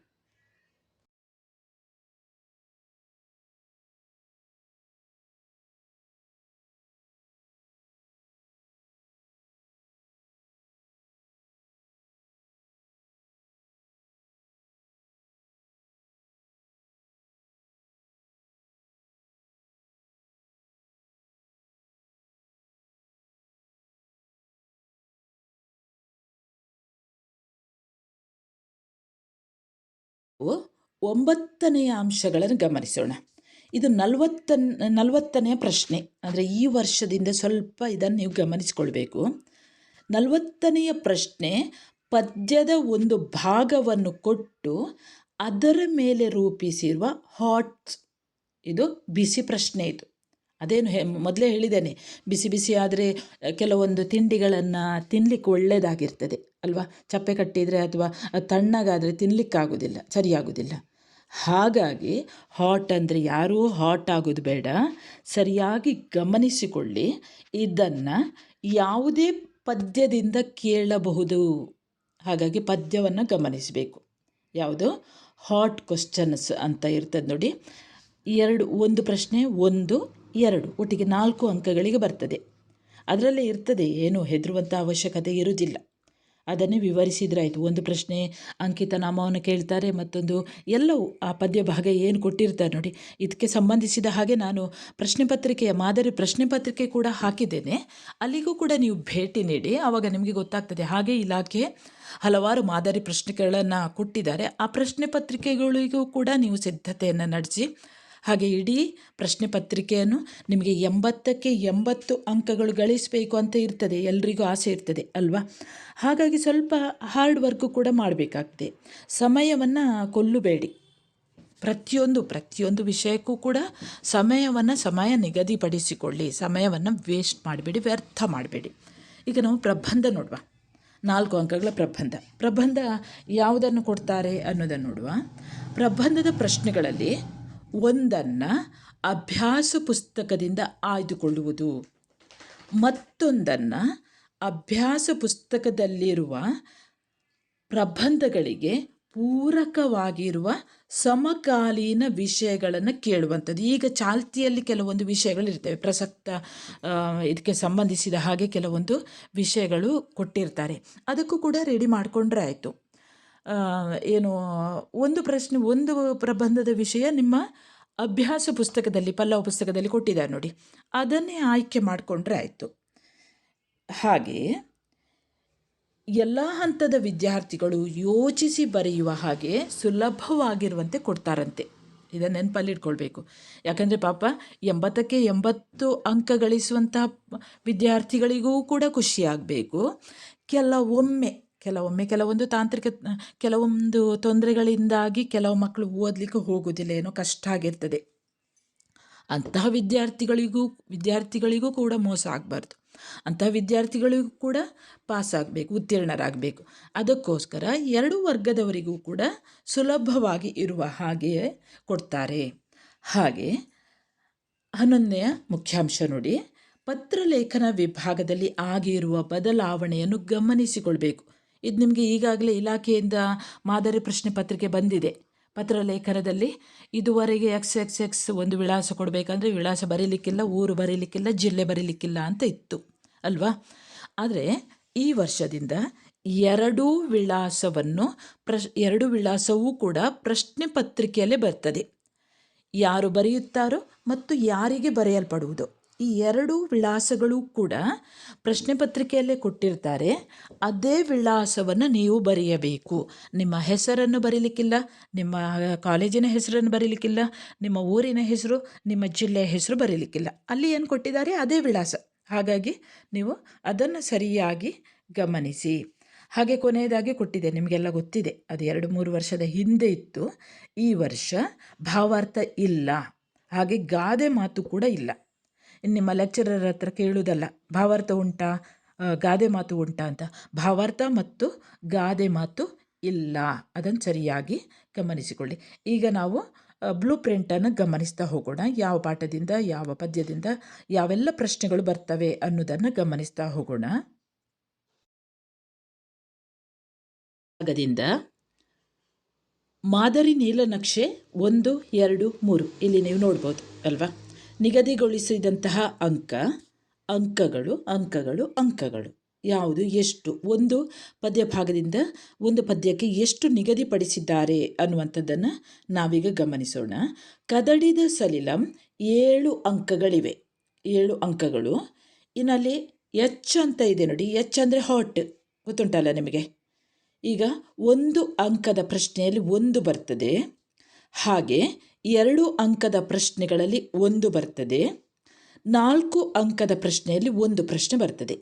Speaker 1: ಒಂಬತ್ತನೆಯ ಅಂಶಗಳನ್ನು ಗಮನಿಸೋಣ. ಇದು ನಲವತ್ತ, ನಲವತ್ತನೆಯ ಪ್ರಶ್ನೆ. ಅಂದರೆ ಈ ವರ್ಷದಿಂದ ಸ್ವಲ್ಪ ಇದನ್ನು ನೀವು ಗಮನಿಸಿಕೊಳ್ಬೇಕು. ನಲವತ್ತನೆಯ ಪ್ರಶ್ನೆ, ಪದ್ಯದ ಒಂದು ಭಾಗವನ್ನು ಕೊಟ್ಟು ಅದರ ಮೇಲೆ ರೂಪಿಸಿರುವ ಹಾಟ್ಸ್. ಇದು ಬಿಸಿ ಪ್ರಶ್ನೆ ಇದು. ಅದೇನು ಹೆ, ಮೊದಲೇ ಹೇಳಿದ್ದೇನೆ, ಬಿಸಿ ಬಿಸಿ ಆದರೆ ಕೆಲವೊಂದು ತಿಂಡಿಗಳನ್ನು ತಿನ್ನಲಿಕ್ಕೆ ಒಳ್ಳೆಯದಾಗಿರ್ತದೆ ಅಲ್ವಾ? ಚಪ್ಪೆ ಕಟ್ಟಿದರೆ ಅಥವಾ ತಣ್ಣಗಾದರೆ ತಿನ್ನಲಿಕ್ಕಾಗೋದಿಲ್ಲ ಸರಿಯಾಗೋದಿಲ್ಲ. ಹಾಗಾಗಿ ಹಾಟ್ ಅಂದರೆ ಯಾರೂ ಹಾಟ್ ಆಗೋದು ಬೇಡ. ಸರಿಯಾಗಿ ಗಮನಿಸಿಕೊಳ್ಳಿ, ಇದನ್ನು ಯಾವುದೇ ಪದ್ಯದಿಂದ ಕೇಳಬಹುದು. ಹಾಗಾಗಿ ಪದ್ಯವನ್ನು ಗಮನಿಸಬೇಕು. ಯಾವುದು? ಹಾಟ್ ಕ್ವಶನ್ಸ್ ಅಂತ ಇರ್ತದೆ ನೋಡಿ. ಎರಡು, ಒಂದು ಪ್ರಶ್ನೆ, ಒಂದು ಎರಡು, ಒಟ್ಟಿಗೆ ನಾಲ್ಕು ಅಂಕಗಳಿಗೆ ಬರ್ತದೆ. ಅದರಲ್ಲೇ ಇರ್ತದೆ, ಏನು ಹೆದರುವಂಥ ಅವಶ್ಯಕತೆ ಇರುವುದಿಲ್ಲ. ಅದನ್ನೇ ವಿವರಿಸಿದ್ರಾಯಿತು. ಒಂದು ಪ್ರಶ್ನೆ, ಅಂಕಿತ ನಾಮವನ್ನು ಕೇಳ್ತಾರೆ, ಮತ್ತೊಂದು, ಎಲ್ಲವೂ ಆ ಪದ್ಯ ಭಾಗ ಏನು ಕೊಟ್ಟಿರ್ತಾರೆ ನೋಡಿ. ಇದಕ್ಕೆ ಸಂಬಂಧಿಸಿದ ಹಾಗೆ ನಾನು ಪ್ರಶ್ನೆ ಪತ್ರಿಕೆಯ ಮಾದರಿ ಪ್ರಶ್ನೆ ಪತ್ರಿಕೆ ಕೂಡ ಹಾಕಿದ್ದೇನೆ. ಅಲ್ಲಿಗೂ ಕೂಡ ನೀವು ಭೇಟಿ ನೀಡಿ ಆವಾಗ ನಿಮಗೆ ಗೊತ್ತಾಗ್ತದೆ. ಹಾಗೆ ಇಲಾಖೆ ಹಲವಾರು ಮಾದರಿ ಪ್ರಶ್ನೆಗಳನ್ನು ಕೊಟ್ಟಿದ್ದಾರೆ. ಆ ಪ್ರಶ್ನೆ ಪತ್ರಿಕೆಗಳಿಗೂ ಕೂಡ ನೀವು ಸಿದ್ಧತೆಯನ್ನು ನಡೆಸಿ ಹಾಗೆ ಇಡೀ ಪ್ರಶ್ನೆ ಪತ್ರಿಕೆಯನ್ನು ನಿಮಗೆ ಎಂಬತ್ತಕ್ಕೆ ಎಂಬತ್ತು ಅಂಕಗಳು ಗಳಿಸಬೇಕು ಅಂತ ಇರ್ತದೆ. ಎಲ್ರಿಗೂ ಆಸೆ ಇರ್ತದೆ ಅಲ್ವಾ? ಹಾಗಾಗಿ ಸ್ವಲ್ಪ ಹಾರ್ಡ್ ವರ್ಕು ಕೂಡ ಮಾಡಬೇಕಾಗ್ತದೆ. ಸಮಯವನ್ನು ಕೊಲ್ಲಬೇಡಿ. ಪ್ರತಿಯೊಂದು ಪ್ರತಿಯೊಂದು ವಿಷಯಕ್ಕೂ ಕೂಡ ಸಮಯವನ್ನು, ಸಮಯ ನಿಗದಿಪಡಿಸಿಕೊಳ್ಳಿ. ಸಮಯವನ್ನು ವೇಸ್ಟ್ ಮಾಡಬೇಡಿ, ವ್ಯರ್ಥ ಮಾಡಬೇಡಿ. ಈಗ ನಾವು ಪ್ರಬಂಧ ನೋಡುವ. ನಾಲ್ಕು ಅಂಕಗಳ ಪ್ರಬಂಧ. ಪ್ರಬಂಧ ಯಾವುದನ್ನು ಕೊಡ್ತಾರೆ ಅನ್ನೋದನ್ನು ನೋಡುವ. ಪ್ರಬಂಧದ ಪ್ರಶ್ನೆಗಳಲ್ಲಿ ಒಂದನ್ನು ಅಭ್ಯಾಸ ಪುಸ್ತಕದಿಂದ ಆಯ್ದುಕೊಳ್ಳುವುದು. ಮತ್ತೊಂದನ್ನು ಅಭ್ಯಾಸ ಪುಸ್ತಕದಲ್ಲಿರುವ ಪ್ರಬಂಧಗಳಿಗೆ ಪೂರಕವಾಗಿರುವ ಸಮಕಾಲೀನ ವಿಷಯಗಳನ್ನು ಕೇಳುವಂಥದ್ದು. ಈಗ ಚಾಲ್ತಿಯಲ್ಲಿ ಕೆಲವೊಂದು ವಿಷಯಗಳಿರ್ತವೆ ಪ್ರಸಕ್ತ ಇದಕ್ಕೆ ಸಂಬಂಧಿಸಿದ ಹಾಗೆ ಕೆಲವೊಂದು ವಿಷಯಗಳು ಕೊಟ್ಟಿರ್ತಾರೆ. ಅದಕ್ಕೂ ಕೂಡ ರೆಡಿ ಮಾಡಿಕೊಂಡ್ರೆ ಆಯಿತು. ಏನು, ಒಂದು ಪ್ರಶ್ನೆ, ಒಂದು ಪ್ರಬಂಧದ ವಿಷಯ ನಿಮ್ಮ ಅಭ್ಯಾಸ ಪುಸ್ತಕದಲ್ಲಿ, ಪಲ್ಲವ ಪುಸ್ತಕದಲ್ಲಿ ಕೊಟ್ಟಿದ್ದಾರೆ ನೋಡಿ. ಅದನ್ನೇ ಆಯ್ಕೆ ಮಾಡಿಕೊಂಡ್ರೆ ಆಯಿತು. ಹಾಗೆ, ಎಲ್ಲ ಹಂತದ ವಿದ್ಯಾರ್ಥಿಗಳು ಯೋಚಿಸಿ ಬರೆಯುವ ಹಾಗೆ ಸುಲಭವಾಗಿರುವಂತೆ ಕೊಡ್ತಾರಂತೆ. ಇದನ್ನು ನೆನಪಲ್ಲಿ ಇಟ್ಕೊಳ್ಬೇಕು. ಯಾಕಂದರೆ ಪಾಪ ಎಂಬತ್ತಕ್ಕೆ ಎಂಬತ್ತು ಅಂಕ ಗಳಿಸುವಂತಹ ವಿದ್ಯಾರ್ಥಿಗಳಿಗೂ ಕೂಡ ಖುಷಿಯಾಗಬೇಕು ಕೆಲವೊಮ್ಮೆ ಕೆಲವೊಮ್ಮೆ ಕೆಲವೊಂದು ತಾಂತ್ರಿಕ, ಕೆಲವೊಂದು ತೊಂದರೆಗಳಿಂದಾಗಿ ಕೆಲವು ಮಕ್ಕಳು ಓದಲಿಕ್ಕೆ ಹೋಗೋದಿಲ್ಲ ಏನೋ ಕಷ್ಟ ಆಗಿರ್ತದೆ. ಅಂತಹ ವಿದ್ಯಾರ್ಥಿಗಳಿಗೂ ವಿದ್ಯಾರ್ಥಿಗಳಿಗೂ ಕೂಡ ಮೋಸ ಆಗಬಾರ್ದು. ಅಂತಹ ವಿದ್ಯಾರ್ಥಿಗಳಿಗೂ ಕೂಡ ಪಾಸ್ ಆಗಬೇಕು, ಉತ್ತೀರ್ಣರಾಗಬೇಕು. ಅದಕ್ಕೋಸ್ಕರ ಎರಡು ವರ್ಗದವರಿಗೂ ಕೂಡ ಸುಲಭವಾಗಿ ಇರುವ ಹಾಗೆಯೇ ಕೊಡ್ತಾರೆ. ಹಾಗೆ ಹನ್ನೊಂದನೆಯ ಮುಖ್ಯಾಂಶ ನೋಡಿ. ಪತ್ರಲೇಖನ ವಿಭಾಗದಲ್ಲಿ ಆಗಿರುವ ಬದಲಾವಣೆಯನ್ನು ಗಮನಿಸಿಕೊಳ್ಬೇಕು. ಇದು ನಿಮಗೆ ಈಗಾಗಲೇ ಇಲಾಖೆಯಿಂದ ಮಾದರಿ ಪ್ರಶ್ನೆ ಪತ್ರಿಕೆ ಬಂದಿದೆ. ಪತ್ರ ಲೇಖನದಲ್ಲಿ ಇದುವರೆಗೆ ಎಕ್ಸ್ ಎಕ್ಸ್ ಎಕ್ಸ್ ಒಂದು ವಿಳಾಸ ಕೊಡಬೇಕಂದ್ರೆ ವಿಳಾಸ ಬರೀಲಿಕ್ಕಿಲ್ಲ, ಊರು ಬರೀಲಿಕ್ಕಿಲ್ಲ, ಜಿಲ್ಲೆ ಬರೀಲಿಕ್ಕಿಲ್ಲ ಅಂತ ಇತ್ತು, ಅಲ್ವಾ? ಆದರೆ ಈ ವರ್ಷದಿಂದ ಎರಡೂ ವಿಳಾಸವನ್ನು ಪ್ರಶ್, ಎರಡು ವಿಳಾಸವೂ ಕೂಡ ಪ್ರಶ್ನೆ ಪತ್ರಿಕೆಯಲ್ಲೇ ಬರ್ತದೆ. ಯಾರು ಬರೆಯುತ್ತಾರೋ ಮತ್ತು ಯಾರಿಗೆ ಬರೆಯಲ್ಪಡುವುದು? ಈ ಎರಡು ವಿಳಾಸಗಳು ಕೂಡ ಪ್ರಶ್ನೆ ಪತ್ರಿಕೆಯಲ್ಲೇ ಕೊಟ್ಟಿರ್ತಾರೆ. ಅದೇ ವಿಳಾಸವನ್ನು ನೀವು ಬರೆಯಬೇಕು. ನಿಮ್ಮ ಹೆಸರನ್ನು ಬರೀಲಿಕ್ಕಿಲ್ಲ, ನಿಮ್ಮ ಕಾಲೇಜಿನ ಹೆಸರನ್ನು ಬರೀಲಿಕ್ಕಿಲ್ಲ, ನಿಮ್ಮ ಊರಿನ ಹೆಸರು, ನಿಮ್ಮ ಜಿಲ್ಲೆಯ ಹೆಸರು ಬರೀಲಿಕ್ಕಿಲ್ಲ. ಅಲ್ಲಿ ಏನು ಕೊಟ್ಟಿದ್ದಾರೆ? ಅದೇ ವಿಳಾಸ. ಹಾಗಾಗಿ ನೀವು ಅದನ್ನು ಸರಿಯಾಗಿ ಗಮನಿಸಿ. ಹಾಗೆ ಕೊನೆಯದಾಗಿ ಕೊಟ್ಟಿದೆ, ನಿಮಗೆಲ್ಲ ಗೊತ್ತಿದೆ, ಅದು ಎರಡು ಮೂರು ವರ್ಷದ ಹಿಂದೆ ಇತ್ತು. ಈ ವರ್ಷ ಭಾವಾರ್ಥ ಇಲ್ಲ. ಹಾಗೆ ಗಾದೆ ಮಾತು ಕೂಡ ಇಲ್ಲ. ನಿಮ್ಮ ಲೆಕ್ಚರರ್ ಹತ್ರ ಕೇಳುವುದಲ್ಲ ಭಾವಾರ್ಥ ಉಂಟಾ ಗಾದೆ ಮಾತು ಉಂಟಾ ಅಂತ. ಭಾವಾರ್ಥ ಮತ್ತು ಗಾದೆ ಮಾತು ಇಲ್ಲ. ಅದನ್ನು ಸರಿಯಾಗಿ ಗಮನಿಸಿಕೊಳ್ಳಿ. ಈಗ ನಾವು ಬ್ಲೂ ಪ್ರಿಂಟನ್ನು ಗಮನಿಸ್ತಾ ಹೋಗೋಣ. ಯಾವ ಪಾಠದಿಂದ, ಯಾವ ಪದ್ಯದಿಂದ, ಯಾವೆಲ್ಲ ಪ್ರಶ್ನೆಗಳು ಬರ್ತವೆ ಅನ್ನೋದನ್ನು ಗಮನಿಸ್ತಾ ಹೋಗೋಣ. ಭಾಗದಿಂದ, ಮಾದರಿ ನೀಲನಕ್ಷೆ ಒಂದು, ಎರಡು, ಮೂರು. ಇಲ್ಲಿ ನೀವು ನೋಡ್ಬೋದು, ಅಲ್ವಾ? ನಿಗದಿಗೊಳಿಸಿದಂತಹ ಅಂಕ, ಅಂಕಗಳು ಅಂಕಗಳು ಅಂಕಗಳು. ಯಾವುದು? ಎಷ್ಟು? ಒಂದು ಪದ್ಯ ಭಾಗದಿಂದ ಒಂದು ಪದ್ಯಕ್ಕೆ ಎಷ್ಟು ನಿಗದಿಪಡಿಸಿದ್ದಾರೆ ಅನ್ನುವಂಥದ್ದನ್ನು ನಾವೀಗ ಗಮನಿಸೋಣ. ಕದಡಿದ ಸಲಿಲಂ ಏಳು ಅಂಕಗಳಿವೆ. ಏಳು ಅಂಕಗಳು. ಇನ್ನಲ್ಲಿ ಎಚ್ ಅಂತ ಇದೆ ನೋಡಿ. ಎಚ್ ಅಂದರೆ ಹಾಟ್. ಗೊತ್ತುಂಟಲ್ಲ ನಿಮಗೆ? ಈಗ ಒಂದು ಅಂಕದ ಪ್ರಶ್ನೆಯಲ್ಲಿ ಒಂದು ಬರ್ತದೆ. ಹಾಗೆ ಎರಡು ಅಂಕದ ಪ್ರಶ್ನೆಗಳಲ್ಲಿ ಒಂದು ಬರ್ತದೆ. ನಾಲ್ಕು ಅಂಕದ ಪ್ರಶ್ನೆಯಲ್ಲಿ ಒಂದು ಪ್ರಶ್ನೆ ಬರ್ತದೆ.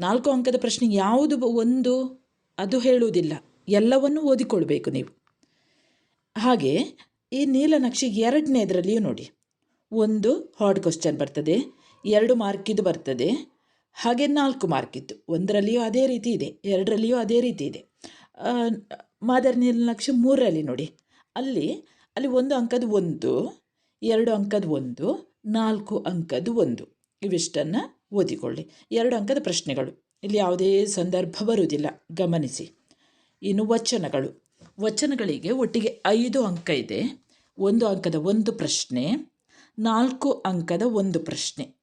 Speaker 1: ನಾಲ್ಕು ಅಂಕದ ಪ್ರಶ್ನೆ ಯಾವುದು ಒಂದು? ಅದು ಹೇಳುವುದಿಲ್ಲ. ಎಲ್ಲವನ್ನು ಓದಿಕೊಳ್ಬೇಕು ನೀವು. ಹಾಗೆ ಈ ನೀಲನಕ್ಷೆ ಎರಡನೇದರಲ್ಲಿಯೂ ನೋಡಿ. ಒಂದು ಹಾರ್ಡ್ ಕ್ವಶನ್ ಬರ್ತದೆ, ಎರಡು ಮಾರ್ಕಿದ್ದು ಬರ್ತದೆ, ಹಾಗೆ ನಾಲ್ಕು ಮಾರ್ಕಿದ್ದು ಒಂದರಲ್ಲಿಯೂ ಅದೇ ರೀತಿ ಇದೆ, ಎರಡರಲ್ಲಿಯೂ ಅದೇ ರೀತಿ ಇದೆ. ಮಾದರಿ ನೀಲನಕ್ಷೆ ಮೂರರಲ್ಲಿ ನೋಡಿ. ಅಲ್ಲಿ ಅಲ್ಲಿ ಒಂದು ಅಂಕದ ಒಂದು, ಎರಡು ಅಂಕದ ಒಂದು, ನಾಲ್ಕು ಅಂಕದ ಒಂದು. ಇವಿಷ್ಟನ್ನು ಓದಿಕೊಳ್ಳಿ. ಎರಡು ಅಂಕದ ಪ್ರಶ್ನೆಗಳು. ಇಲ್ಲಿ ಯಾವುದೇ ಸಂದರ್ಭ ಬರುವುದಿಲ್ಲ. ಗಮನಿಸಿ. ಇನ್ನು ವಚನಗಳು. ವಚನಗಳಿಗೆ ಒಟ್ಟಿಗೆ ಐದು ಅಂಕ ಇದೆ. ಒಂದು ಅಂಕದ ಒಂದು ಪ್ರಶ್ನೆ, ನಾಲ್ಕು ಅಂಕದ ಒಂದು ಪ್ರಶ್ನೆ.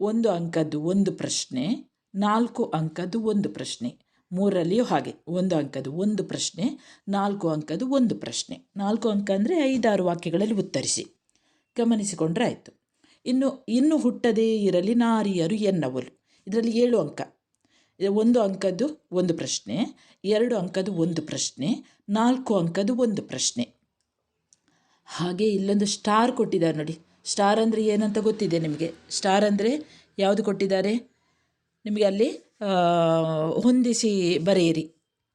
Speaker 1: ಒಂದು ಅಂಕದ್ದು ಒಂದು ಪ್ರಶ್ನೆ, ನಾಲ್ಕು ಅಂಕದ್ದು ಒಂದು ಪ್ರಶ್ನೆ. ಮೂರಲ್ಲಿಯೂ ಹಾಗೆ, ಒಂದು ಅಂಕದ್ದು ಒಂದು ಪ್ರಶ್ನೆ, ನಾಲ್ಕು ಅಂಕದ್ದು ಒಂದು ಪ್ರಶ್ನೆ. ನಾಲ್ಕು ಅಂಕ ಅಂದರೆ ಐದಾರು ವಾಕ್ಯಗಳಲ್ಲಿ ಉತ್ತರಿಸಿ. ಗಮನಿಸಿಕೊಂಡ್ರೆ ಆಯಿತು. ಇನ್ನು ಇನ್ನು ಹುಟ್ಟದೇ ಇರಲಿ ನಾರಿಯರು ಎನ್ನವಲು. ಇದರಲ್ಲಿ ಏಳು ಅಂಕ. ಒಂದು ಅಂಕದ್ದು ಒಂದು ಪ್ರಶ್ನೆ, ಎರಡು ಅಂಕದ್ದು ಒಂದು ಪ್ರಶ್ನೆ, ನಾಲ್ಕು ಅಂಕದ್ದು ಒಂದು ಪ್ರಶ್ನೆ. ಹಾಗೆ ಇಲ್ಲೊಂದು ಸ್ಟಾರ್ ಕೊಟ್ಟಿದ್ದಾರೆ ನೋಡಿ. ಸ್ಟಾರ್ ಅಂದರೆ ಏನಂತ ಗೊತ್ತಿದೆ ನಿಮಗೆ? ಸ್ಟಾರ್ ಅಂದರೆ ಯಾವುದು ಕೊಟ್ಟಿದ್ದಾರೆ? ನಿಮಗೆ ಅಲ್ಲಿ ಹೊಂದಿಸಿ ಬರೆಯಿರಿ.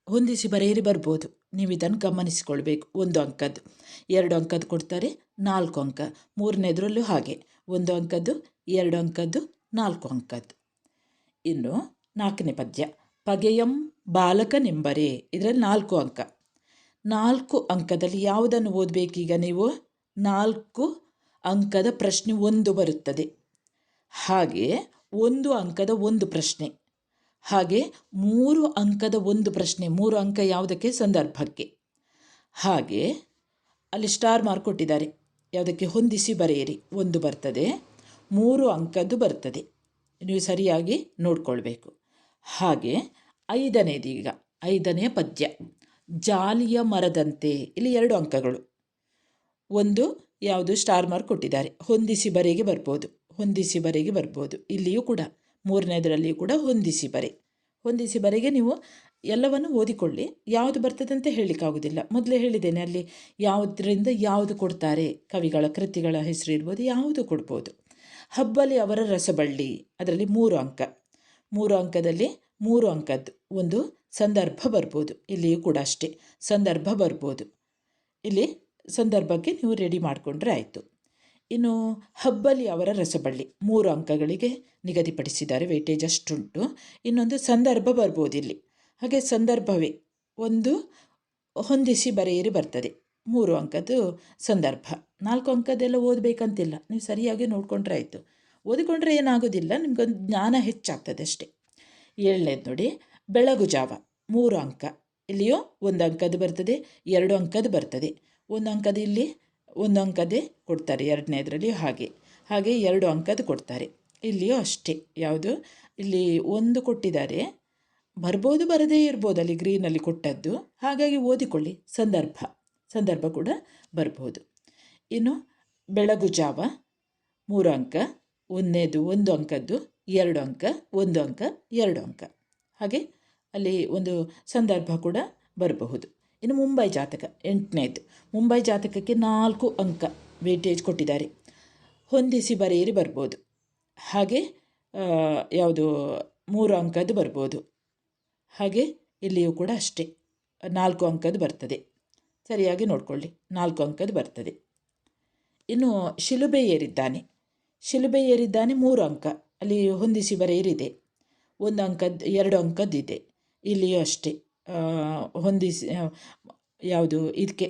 Speaker 1: ಹೊಂದಿಸಿ ಬರೆಯಿರಿ ಬರ್ಬೋದು. ನೀವು ಇದನ್ನು ಗಮನಿಸಿಕೊಳ್ಬೇಕು. ಒಂದು ಅಂಕದ್ದು. ಎರಡು ಅಂಕದ್ದು ಕೊಡ್ತಾರೆ, ನಾಲ್ಕು ಅಂಕ. ಮೂರನೇದರಲ್ಲೂ ಹಾಗೆ. ಒಂದು ಅಂಕದ್ದು, ಎರಡು ಅಂಕದ್ದು, ನಾಲ್ಕು ಅಂಕದ್ದು. ಇನ್ನು ನಾಲ್ಕನೇ ಪದ್ಯ. ಪಗೆಯಂ ಬಾಲಕನೆಂಬರೆ. ಇದರಲ್ಲಿ ನಾಲ್ಕು ಅಂಕ. ನಾಲ್ಕು ಅಂಕದಲ್ಲಿ ಯಾವುದನ್ನು ಓದಬೇಕೀಗ ನೀವು? ನಾಲ್ಕು ಅಂಕದ ಪ್ರಶ್ನೆ ಒಂದು ಬರುತ್ತದೆ. ಹಾಗೆ ಒಂದು ಅಂಕದ ಒಂದು ಪ್ರಶ್ನೆ. ಹಾಗೆ ಮೂರು ಅಂಕದ ಒಂದು ಪ್ರಶ್ನೆ, ಮೂರು ಅಂಕ ಯಾವುದಕ್ಕೆ? ಸಂದರ್ಭಕ್ಕೆ. ಹಾಗೆ ಅಲ್ಲಿ ಸ್ಟಾರ್ ಮಾರ್ಕ್ ಕೊಟ್ಟಿದ್ದಾರೆ. ಯಾವುದಕ್ಕೆ? ಹೊಂದಿಸಿ ಬರೆಯಿರಿ. ಒಂದು ಬರ್ತದೆ, ಮೂರು ಅಂಕದ್ದು ಬರ್ತದೆ. ನೀವು ಸರಿಯಾಗಿ ನೋಡ್ಕೊಳ್ಬೇಕು. ಹಾಗೆ ಐದನೇದು ಈಗ, ಐದನೇ ಪದ್ಯ. ಜಾಲಿಯ ಮರದಂತೆ, ಇಲ್ಲಿ ಎರಡು ಅಂಕಗಳು. ಒಂದು ಯಾವುದು? ಸ್ಟಾರ್ ಮಾರ್ಕ್ ಕೊಟ್ಟಿದ್ದಾರೆ. ಹೊಂದಿಸಿ ಬರೆಗೆ ಬರ್ಬೋದು. ಹೊಂದಿಸಿ ಬರೆಗೆ ಬರ್ಬೋದು. ಇಲ್ಲಿಯೂ ಕೂಡ. ಮೂರನೇದರಲ್ಲಿಯೂ ಕೂಡ ಹೊಂದಿಸಿ ಬರೆ. ಹೊಂದಿಸಿ ಬರೆಗೆ ನೀವು ಎಲ್ಲವನ್ನು ಓದಿಕೊಳ್ಳಿ. ಯಾವುದು ಬರ್ತದೆ ಅಂತ ಹೇಳಲಿಕ್ಕಾಗೋದಿಲ್ಲ ಮೊದಲೇ ಹೇಳಿದ್ದೇನೆ, ಅಲ್ಲಿ ಯಾವುದರಿಂದ ಯಾವುದು ಕೊಡ್ತಾರೆ, ಕವಿಗಳ ಕೃತಿಗಳ ಹೆಸರು ಇರ್ಬೋದು, ಯಾವುದು ಕೊಡ್ಬೋದು. ಹಬ್ಬಲಿ ಅವರ ರಸಬಳ್ಳಿ, ಅದರಲ್ಲಿ ಮೂರು ಅಂಕ. ಮೂರು ಅಂಕದಲ್ಲಿ ಮೂರು ಅಂಕದ್ದು ಒಂದು ಸಂದರ್ಭ ಬರ್ಬೋದು. ಇಲ್ಲಿಯೂ ಕೂಡ ಅಷ್ಟೇ. ಸಂದರ್ಭ ಬರ್ಬೋದು. ಇಲ್ಲಿ ಸಂದರ್ಭಕ್ಕೆ ನೀವು ರೆಡಿ ಮಾಡಿಕೊಂಡ್ರೆ ಆಯಿತು. ಇನ್ನು ಹಬ್ಬಲಿ ಅವರ ರಸಬಳ್ಳಿ ಮೂರು ಅಂಕಗಳಿಗೆ ನಿಗದಿಪಡಿಸಿದ್ದಾರೆ ವೇಟೇಜ್ ಅಷ್ಟುಂಟು. ಇನ್ನೊಂದು ಸಂದರ್ಭ ಬರ್ಬೋದು ಇಲ್ಲಿ ಹಾಗೆ ಸಂದರ್ಭವೇ ಒಂದು ಹೊಂದಿಸಿ ಬರೆಯಿರಿ ಬರ್ತದೆ. ಮೂರು ಅಂಕದ್ದು ಸಂದರ್ಭ. ನಾಲ್ಕು ಅಂಕದೆಲ್ಲ ಓದಬೇಕಂತಿಲ್ಲ. ನೀವು ಸರಿಯಾಗಿ ನೋಡಿಕೊಂಡ್ರೆ ಆಯಿತು. ಓದಿಕೊಂಡ್ರೆ ಏನಾಗೋದಿಲ್ಲ. ನಿಮಗೊಂದು ಜ್ಞಾನ ಹೆಚ್ಚಾಗ್ತದೆ ಅಷ್ಟೇ. ಏಳನೇದು ನೋಡಿ. ಬೆಳಗು ಜಾವ. ಮೂರು ಅಂಕ. ಇಲ್ಲಿಯೋ ಒಂದು ಅಂಕದ್ದು ಬರ್ತದೆ, ಎರಡು ಅಂಕದ್ದು ಬರ್ತದೆ. ಒಂದು ಅಂಕದ ಇಲ್ಲಿ ಒಂದು ಅಂಕದೇ ಕೊಡ್ತಾರೆ, ಎರಡನೇದರಲ್ಲಿ ಹಾಗೆ. ಹಾಗೆ ಎರಡು ಅಂಕದ್ದು ಕೊಡ್ತಾರೆ. ಇಲ್ಲಿಯೂ ಅಷ್ಟೇ. ಯಾವುದು? ಇಲ್ಲಿ ಒಂದು ಕೊಟ್ಟಿದ್ದಾರೆ. ಬರ್ಬೋದು ಬರದೇ ಇರ್ಬೋದು ಅಲ್ಲಿ ಗ್ರೀನಲ್ಲಿ ಕೊಟ್ಟದ್ದು. ಹಾಗಾಗಿ ಓದಿಕೊಳ್ಳಿ. ಸಂದರ್ಭ. ಸಂದರ್ಭ ಕೂಡ ಬರ್ಬೋದು. ಇನ್ನು ಬೆಳಗು ಜಾವ. ಮೂರು ಅಂಕ. ಒಂದನೇದು ಒಂದು ಅಂಕದ್ದು. ಎರಡು ಅಂಕ. ಒಂದು ಅಂಕ. ಎರಡು ಅಂಕ. ಹಾಗೆ ಅಲ್ಲಿ ಒಂದು ಸಂದರ್ಭ ಕೂಡ ಬರಬಹುದು. ಇನ್ನು ಮುಂಬೈ ಜಾತಕ ಎಂಟನೇದು ಮುಂಬೈ ಜಾತಕಕ್ಕೆ ನಾಲ್ಕು ಅಂಕ ವೇಟೇಜ್ ಕೊಟ್ಟಿದ್ದಾರೆ. ಹೊಂದಿಸಿ ಬರೆಯಿರಿ ಬರ್ಬೋದು. ಹಾಗೆ ಯಾವುದು, ಮೂರು ಅಂಕದ್ದು ಬರ್ಬೋದು. ಹಾಗೆ, ಇಲ್ಲಿಯೂ ಕೂಡ ಅಷ್ಟೇ. ನಾಲ್ಕು ಅಂಕದ್ದು ಬರ್ತದೆ. ಸರಿಯಾಗಿ ನೋಡಿಕೊಳ್ಳಿ. ನಾಲ್ಕು ಅಂಕದ್ದು ಬರ್ತದೆ. ಇನ್ನು ಶಿಲುಬೆ ಏರಿದ್ದಾನೆ ಶಿಲುಬೆ ಏರಿದ್ದಾನೆ ಮೂರು ಅಂಕ. ಅಲ್ಲಿ ಹೊಂದಿಸಿ ಬರೆಯಿರಿದೆ ಒಂದು ಅಂಕದ್ದು, ಎರಡು ಅಂಕದ್ದಿದೆ ಇಲ್ಲಿಯೂ ಅಷ್ಟೇ. ಹೊಂದಿಸಿ ಯಾವುದು ಇದಕ್ಕೆ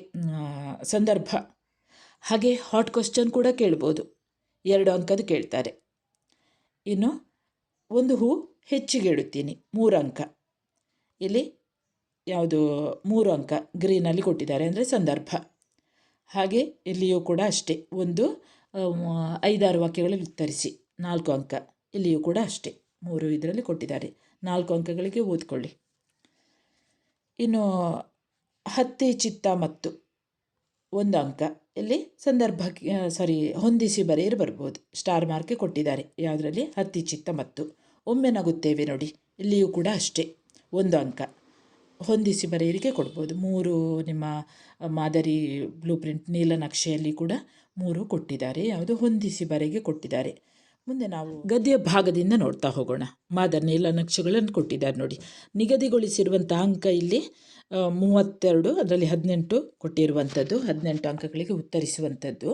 Speaker 1: ಸಂದರ್ಭ. ಹಾಗೆ ಹಾಟ್ ಕ್ವಶನ್ ಕೂಡ ಕೇಳ್ಬೋದು. ಎರಡು ಅಂಕದ ಕೇಳ್ತಾರೆ. ಇನ್ನು ಒಂದು ಹೂ ಹೆಚ್ಚಿಗೆ ಇಡುತ್ತೀನಿ, ಮೂರು ಅಂಕ. ಇಲ್ಲಿ ಯಾವುದು, ಮೂರು ಅಂಕ ಗ್ರೀನಲ್ಲಿ ಕೊಟ್ಟಿದ್ದಾರೆ ಅಂದರೆ ಸಂದರ್ಭ. ಹಾಗೆ ಇಲ್ಲಿಯೂ ಕೂಡ ಅಷ್ಟೇ, ಒಂದು ಐದಾರು ವಾಕ್ಯಗಳಲ್ಲಿ ಉತ್ತರಿಸಿ, ನಾಲ್ಕು ಅಂಕ ಇಲ್ಲಿಯೂ ಕೂಡ ಅಷ್ಟೇ, ಮೂರು ಇದರಲ್ಲಿ ಕೊಟ್ಟಿದ್ದಾರೆ. ನಾಲ್ಕು ಅಂಕಗಳಿಗೆ ಓದ್ಕೊಳ್ಳಿ. ಇನ್ನು ಹತ್ತಿ ಚಿತ್ತ ಮತ್ತು ಒಂದು ಅಂಕ. ಇಲ್ಲಿ ಸಂದರ್ಭ ಸಾರಿ ಹೊಂದಿಸಿ ಬರೆಯರು ಬರ್ಬೋದು. ಸ್ಟಾರ್ ಮಾರ್ಕೆ ಕೊಟ್ಟಿದ್ದಾರೆ. ಯಾವುದರಲ್ಲಿ? ಹತ್ತಿ ಚಿತ್ತ ಮತ್ತು ಒಮ್ಮೆ ನಗುತ್ತೇವೆ ನೋಡಿ. ಇಲ್ಲಿಯೂ ಕೂಡ ಅಷ್ಟೇ. ಒಂದು ಅಂಕ. ಹೊಂದಿಸಿ ಬರೆಯರಿಗೆ ಕೊಡ್ಬೋದು. ಮೂರು ನಿಮ್ಮ ಮಾದರಿ ಬ್ಲೂ ಪ್ರಿಂಟ್ ನೀಲನಕ್ಷೆಯಲ್ಲಿ ಕೂಡ ಮೂರು ಕೊಟ್ಟಿದ್ದಾರೆ. ಯಾವುದು? ಹೊಂದಿಸಿ ಬರೆಗೆ ಕೊಟ್ಟಿದ್ದಾರೆ. ಮುಂದೆ ನಾವು ಗದ್ಯ ಭಾಗದಿಂದ ನೋಡ್ತಾ ಹೋಗೋಣ. ಮಾದರಿ ನೀಲನಕ್ಷೆಗಳನ್ನು ಕೊಟ್ಟಿದ್ದಾರೆ ನೋಡಿ. ನಿಗದಿಗೊಳಿಸಿರುವಂಥ ಅಂಕ ಇಲ್ಲಿ ಮೂವತ್ತೆರಡು, ಅದರಲ್ಲಿ ಹದಿನೆಂಟು ಕೊಟ್ಟಿರುವಂಥದ್ದು, ಹದಿನೆಂಟು ಅಂಕಗಳಿಗೆ ಉತ್ತರಿಸುವಂಥದ್ದು.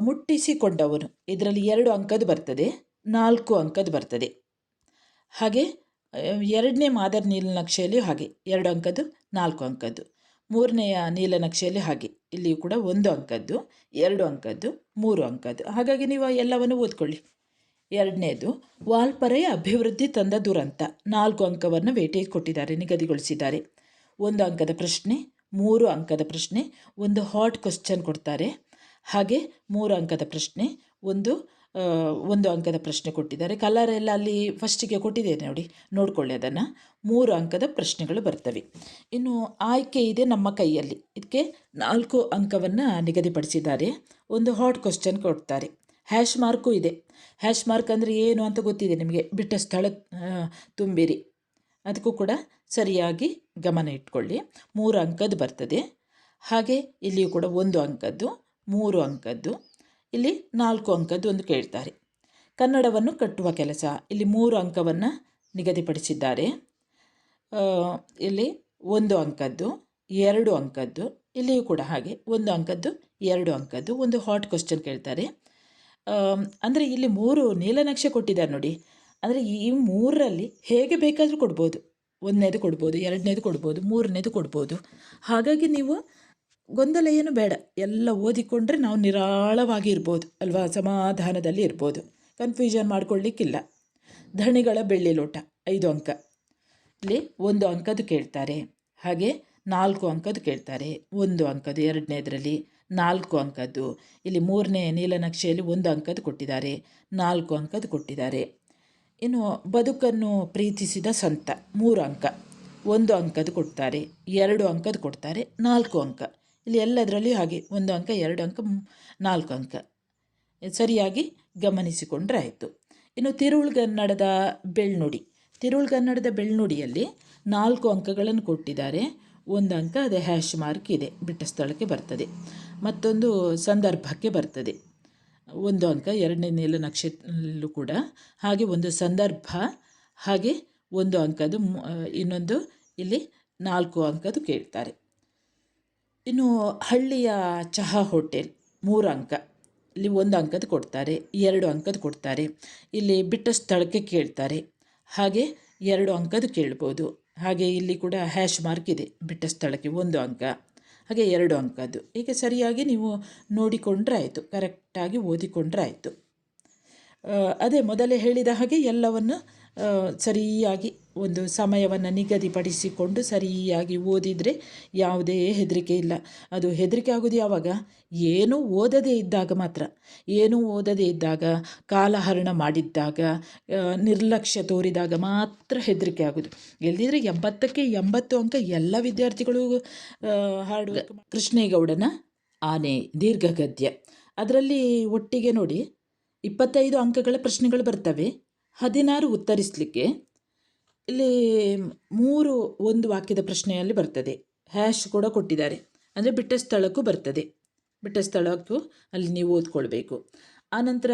Speaker 1: ಮುಟ್ಟಿಸಿಕೊಂಡವನು, ಇದರಲ್ಲಿ ಎರಡು ಅಂಕದ್ದು ಬರ್ತದೆ, ನಾಲ್ಕು ಅಂಕದ್ದು ಬರ್ತದೆ. ಹಾಗೆ ಎರಡನೇ ಮಾದರಿ ನೀಲನಕ್ಷೆಯಲ್ಲಿ ಹಾಗೆ, ಎರಡು ಅಂಕದ್ದು, ನಾಲ್ಕು ಅಂಕದ್ದು. ಮೂರನೆಯ ನೀಲನಕ್ಷೆಯಲ್ಲಿ ಹಾಗೆ. ಇಲ್ಲಿಯೂ ಕೂಡ ಒಂದು ಅಂಕದ್ದು, ಎರಡು ಅಂಕದ್ದು, ಮೂರು ಅಂಕದ್ದು. ಹಾಗಾಗಿ ನೀವು ಎಲ್ಲವನ್ನು ಓದ್ಕೊಳ್ಳಿ. ಎರಡನೇದು, ವಾಲ್ಪರೆಯ ಅಭಿವೃದ್ಧಿ ತಂದ ದುರಂತ. ನಾಲ್ಕು ಅಂಕವನ್ನು ವೇಟೇಜ್ ಕೊಟ್ಟಿದ್ದಾರೆ, ನಿಗದಿಗೊಳಿಸಿದ್ದಾರೆ. ಒಂದು ಅಂಕದ ಪ್ರಶ್ನೆ, ಮೂರು ಅಂಕದ ಪ್ರಶ್ನೆ, ಒಂದು ಹಾಟ್ ಕ್ವಶನ್ ಕೊಡ್ತಾರೆ. ಹಾಗೆ ಮೂರು ಅಂಕದ ಪ್ರಶ್ನೆ, ಒಂದು ಒಂದು ಅಂಕದ ಪ್ರಶ್ನೆ ಕೊಟ್ಟಿದ್ದಾರೆ. ಕಲರ್ ಎಲ್ಲ ಅಲ್ಲಿ ಫಸ್ಟಿಗೆ ಕೊಟ್ಟಿದ್ದೇನೆ ನೋಡಿ. ನೋಡಿಕೊಳ್ಳಿ ಅದನ್ನು. ಮೂರು ಅಂಕದ ಪ್ರಶ್ನೆಗಳು ಬರ್ತವೆ. ಇನ್ನು ಆಯ್ಕೆ ಇದೆ ನಮ್ಮ ಕೈಯಲ್ಲಿ. ಇದಕ್ಕೆ ನಾಲ್ಕು ಅಂಕವನ್ನು ನಿಗದಿಪಡಿಸಿದ್ದಾರೆ. ಒಂದು ಹಾಟ್ ಕ್ವಶನ್ ಕೊಡ್ತಾರೆ. ಹ್ಯಾಶ್ ಮಾರ್ಕು ಇದೆ. ಹ್ಯಾಶ್ ಮಾರ್ಕ್ ಅಂದರೆ ಏನು ಅಂತ ಗೊತ್ತಿದೆ ನಿಮಗೆ? ಬಿಟ್ಟ ಸ್ಥಳ ತುಂಬಿರಿ. ಅದಕ್ಕೂ ಕೂಡ ಸರಿಯಾಗಿ ಗಮನ ಇಟ್ಕೊಳ್ಳಿ. ಮೂರು ಅಂಕದ್ದು ಬರ್ತದೆ. ಹಾಗೆ ಇಲ್ಲಿಯೂ ಕೂಡ ಒಂದು ಅಂಕದ್ದು, ಮೂರು ಅಂಕದ್ದು ಇಲ್ಲಿ ನಾಲ್ಕು ಅಂಕದ್ದು ಒಂದು ಕೇಳ್ತಾರೆ. ಕನ್ನಡವನ್ನು ಕಟ್ಟುವ ಕೆಲಸ. ಇಲ್ಲಿ ಮೂರು ಅಂಕವನ್ನು ನಿಗದಿಪಡಿಸಿದ್ದಾರೆ. ಇಲ್ಲಿ ಒಂದು ಅಂಕದ್ದು, ಎರಡು ಅಂಕದ್ದು, ಇಲ್ಲಿಯೂ ಕೂಡ ಹಾಗೆ ಒಂದು ಅಂಕದ್ದು, ಎರಡು ಅಂಕದ್ದು, ಒಂದು ಹಾಟ್ ಕ್ವಶನ್ ಕೇಳ್ತಾರೆ. ಅಂದರೆ ಇಲ್ಲಿ ಮೂರು ನೀಲನಕ್ಷೆ ಕೊಟ್ಟಿದ್ದಾರೆ ನೋಡಿ. ಅಂದರೆ ಈ ಮೂರರಲ್ಲಿ ಹೇಗೆ ಬೇಕಾದರೂ ಕೊಡ್ಬೋದು. ಒಂದನೇದು ಕೊಡ್ಬೋದು, ಎರಡನೇದು ಕೊಡ್ಬೋದು, ಮೂರನೇದು ಕೊಡ್ಬೋದು. ಹಾಗಾಗಿ ನೀವು ಗೊಂದಲ ಏನು ಬೇಡ. ಎಲ್ಲ ಓದಿಕೊಂಡ್ರೆ ನಾವು ನಿರಾಳವಾಗಿ ಇರ್ಬೋದು, ಅಲ್ವಾ? ಸಮಾಧಾನದಲ್ಲಿ ಇರ್ಬೋದು. ಕನ್ಫ್ಯೂಷನ್ ಮಾಡ್ಕೊಳ್ಳಿಕ್ಕಿಲ್ಲ ಧಣಿಗಳ ಬೆಳ್ಳಿ ಲೋಟ, ಐದು ಅಂಕ. ಇಲ್ಲಿ ಒಂದು ಅಂಕದ್ದು ಕೇಳ್ತಾರೆ. ಹಾಗೆ ನಾಲ್ಕು ಅಂಕದ್ದು ಕೇಳ್ತಾರೆ. ಒಂದು ಅಂಕದ್ದು, ಎರಡನೇದರಲ್ಲಿ ನಾಲ್ಕು ಅಂಕದ್ದು. ಇಲ್ಲಿ ಮೂರನೇ ನೀಲನಕ್ಷೆಯಲ್ಲಿ ಒಂದು ಅಂಕದ್ದು ಕೊಟ್ಟಿದ್ದಾರೆ. ನಾಲ್ಕು ಅಂಕದ್ದು ಕೊಟ್ಟಿದ್ದಾರೆ. ಇನ್ನು ಬದುಕನ್ನು ಪ್ರೀತಿಸಿದ ಸಂತ, ಮೂರು ಅಂಕ. ಒಂದು ಅಂಕದ್ದು ಕೊಡ್ತಾರೆ, ಎರಡು ಅಂಕದ್ದು ಕೊಡ್ತಾರೆ, ನಾಲ್ಕು ಅಂಕ. ಇಲ್ಲಿ ಎಲ್ಲದರಲ್ಲಿ ಹಾಗೆ ಒಂದು ಅಂಕ, ಎರಡು ಅಂಕ ನಾಲ್ಕು ಅಂಕ. ಸರಿಯಾಗಿ ಗಮನಿಸಿಕೊಂಡ್ರೆ ಆಯಿತು. ಇನ್ನು ತಿರುಳುಗನ್ನಡದ ಬೆಳ್ನುಡಿ. ತಿರುಳುಗನ್ನಡದ ಬೆಳ್ನುಡಿಯಲ್ಲಿ ನಾಲ್ಕು ಅಂಕಗಳನ್ನು ಕೊಟ್ಟಿದ್ದಾರೆ. ಒಂದು ಅಂಕ, ಅದೇ ಹ್ಯಾಶ್ ಮಾರ್ಕ್ ಇದೆ, ಬಿಟ್ಟ ಸ್ಥಳಕ್ಕೆ ಬರ್ತದೆ. ಮತ್ತೊಂದು ಸಂದರ್ಭಕ್ಕೆ ಬರ್ತದೆ. ಒಂದು ಅಂಕ, ಎರಡನೇ ನೀಲನಕ್ಷೆಯಲ್ಲೂ ಕೂಡ ಹಾಗೆ ಒಂದು ಸಂದರ್ಭ, ಹಾಗೆ ಒಂದು ಅಂಕದು ಇನ್ನೊಂದು ಇಲ್ಲಿ ನಾಲ್ಕು ಅಂಕದ್ದು ಕೇಳ್ತಾರೆ. ಇನ್ನು ಹಳ್ಳಿಯ ಚಹಾ ಹೋಟೆಲ್ ಮೂರು ಅಂಕ. ಇಲ್ಲಿ ಒಂದು ಅಂಕದ್ದು ಕೊಡ್ತಾರೆ, ಎರಡು ಅಂಕದ ಕೊಡ್ತಾರೆ. ಇಲ್ಲಿ ಬಿಟ್ಟ ಸ್ಥಳಕ್ಕೆ ಕೇಳ್ತಾರೆ. ಹಾಗೆ ಎರಡು ಅಂಕದ ಕೇಳ್ಬೋದು. ಹಾಗೆ ಇಲ್ಲಿ ಕೂಡ ಹ್ಯಾಶ್ ಮಾರ್ಕ್ ಇದೆ, ಬಿಟ್ಟ ಸ್ಥಳಕ್ಕೆ ಒಂದು ಅಂಕ. ಹಾಗೆ ಎರಡು ಅಂಕದ್ದು. ಹೀಗೆ ಸರಿಯಾಗಿ ನೀವು ನೋಡಿಕೊಂಡ್ರೆ ಆಯಿತು ಕರೆಕ್ಟಾಗಿ ಓದಿಕೊಂಡ್ರೆ ಆಯಿತು ಅದೇ ಮೊದಲೇ ಹೇಳಿದ ಹಾಗೆ ಎಲ್ಲವನ್ನು ಸರಿಯಾಗಿ ಒಂದು ಸಮಯವನ್ನು ನಿಗದಿಪಡಿಸಿಕೊಂಡು ಸರಿಯಾಗಿ ಓದಿದರೆ ಯಾವುದೇ ಹೆದರಿಕೆ ಇಲ್ಲ. ಅದು ಹೆದರಿಕೆ ಆಗೋದು ಯಾವಾಗ? ಏನೂ ಓದದೇ ಇದ್ದಾಗ ಮಾತ್ರ. ಏನೂ ಓದದೇ ಇದ್ದಾಗ ಕಾಲಹರಣ ಮಾಡಿದ್ದಾಗ ನಿರ್ಲಕ್ಷ್ಯ ತೋರಿದಾಗ ಮಾತ್ರ ಹೆದರಿಕೆ ಆಗೋದು. ಎಲ್ದಿದ್ರೆ ಎಂಬತ್ತಕ್ಕೆ ಎಂಬತ್ತು ಅಂಕ ಎಲ್ಲ ವಿದ್ಯಾರ್ಥಿಗಳು ಹಾಡುವ ವರ್ಕ್ ಕೃಷ್ಣೇಗೌಡನ ಆನೆ ದೀರ್ಘಗದ್ಯ. ಅದರಲ್ಲಿ ಒಟ್ಟಿಗೆ ನೋಡಿ ಇಪ್ಪತ್ತೈದು ಅಂಕಗಳ ಪ್ರಶ್ನೆಗಳು ಬರ್ತವೆ. ಹದಿನಾರು ಉತ್ತರಿಸಲಿಕ್ಕೆ ಇಲ್ಲಿ ಮೂರು ಒಂದು ವಾಕ್ಯದ ಪ್ರಶ್ನೆಯಲ್ಲಿ ಬರ್ತದೆ. ಹ್ಯಾಶ್ ಕೂಡ ಕೊಟ್ಟಿದ್ದಾರೆ. ಅಂದರೆ ಬಿಟ್ಟ ಸ್ಥಳಕ್ಕೂ ಬರ್ತದೆ. ಬಿಟ್ಟ ಸ್ಥಳಕ್ಕೂ ಅಲ್ಲಿ ನೀವು ಓದ್ಕೊಳ್ಬೇಕು. ಆನಂತರ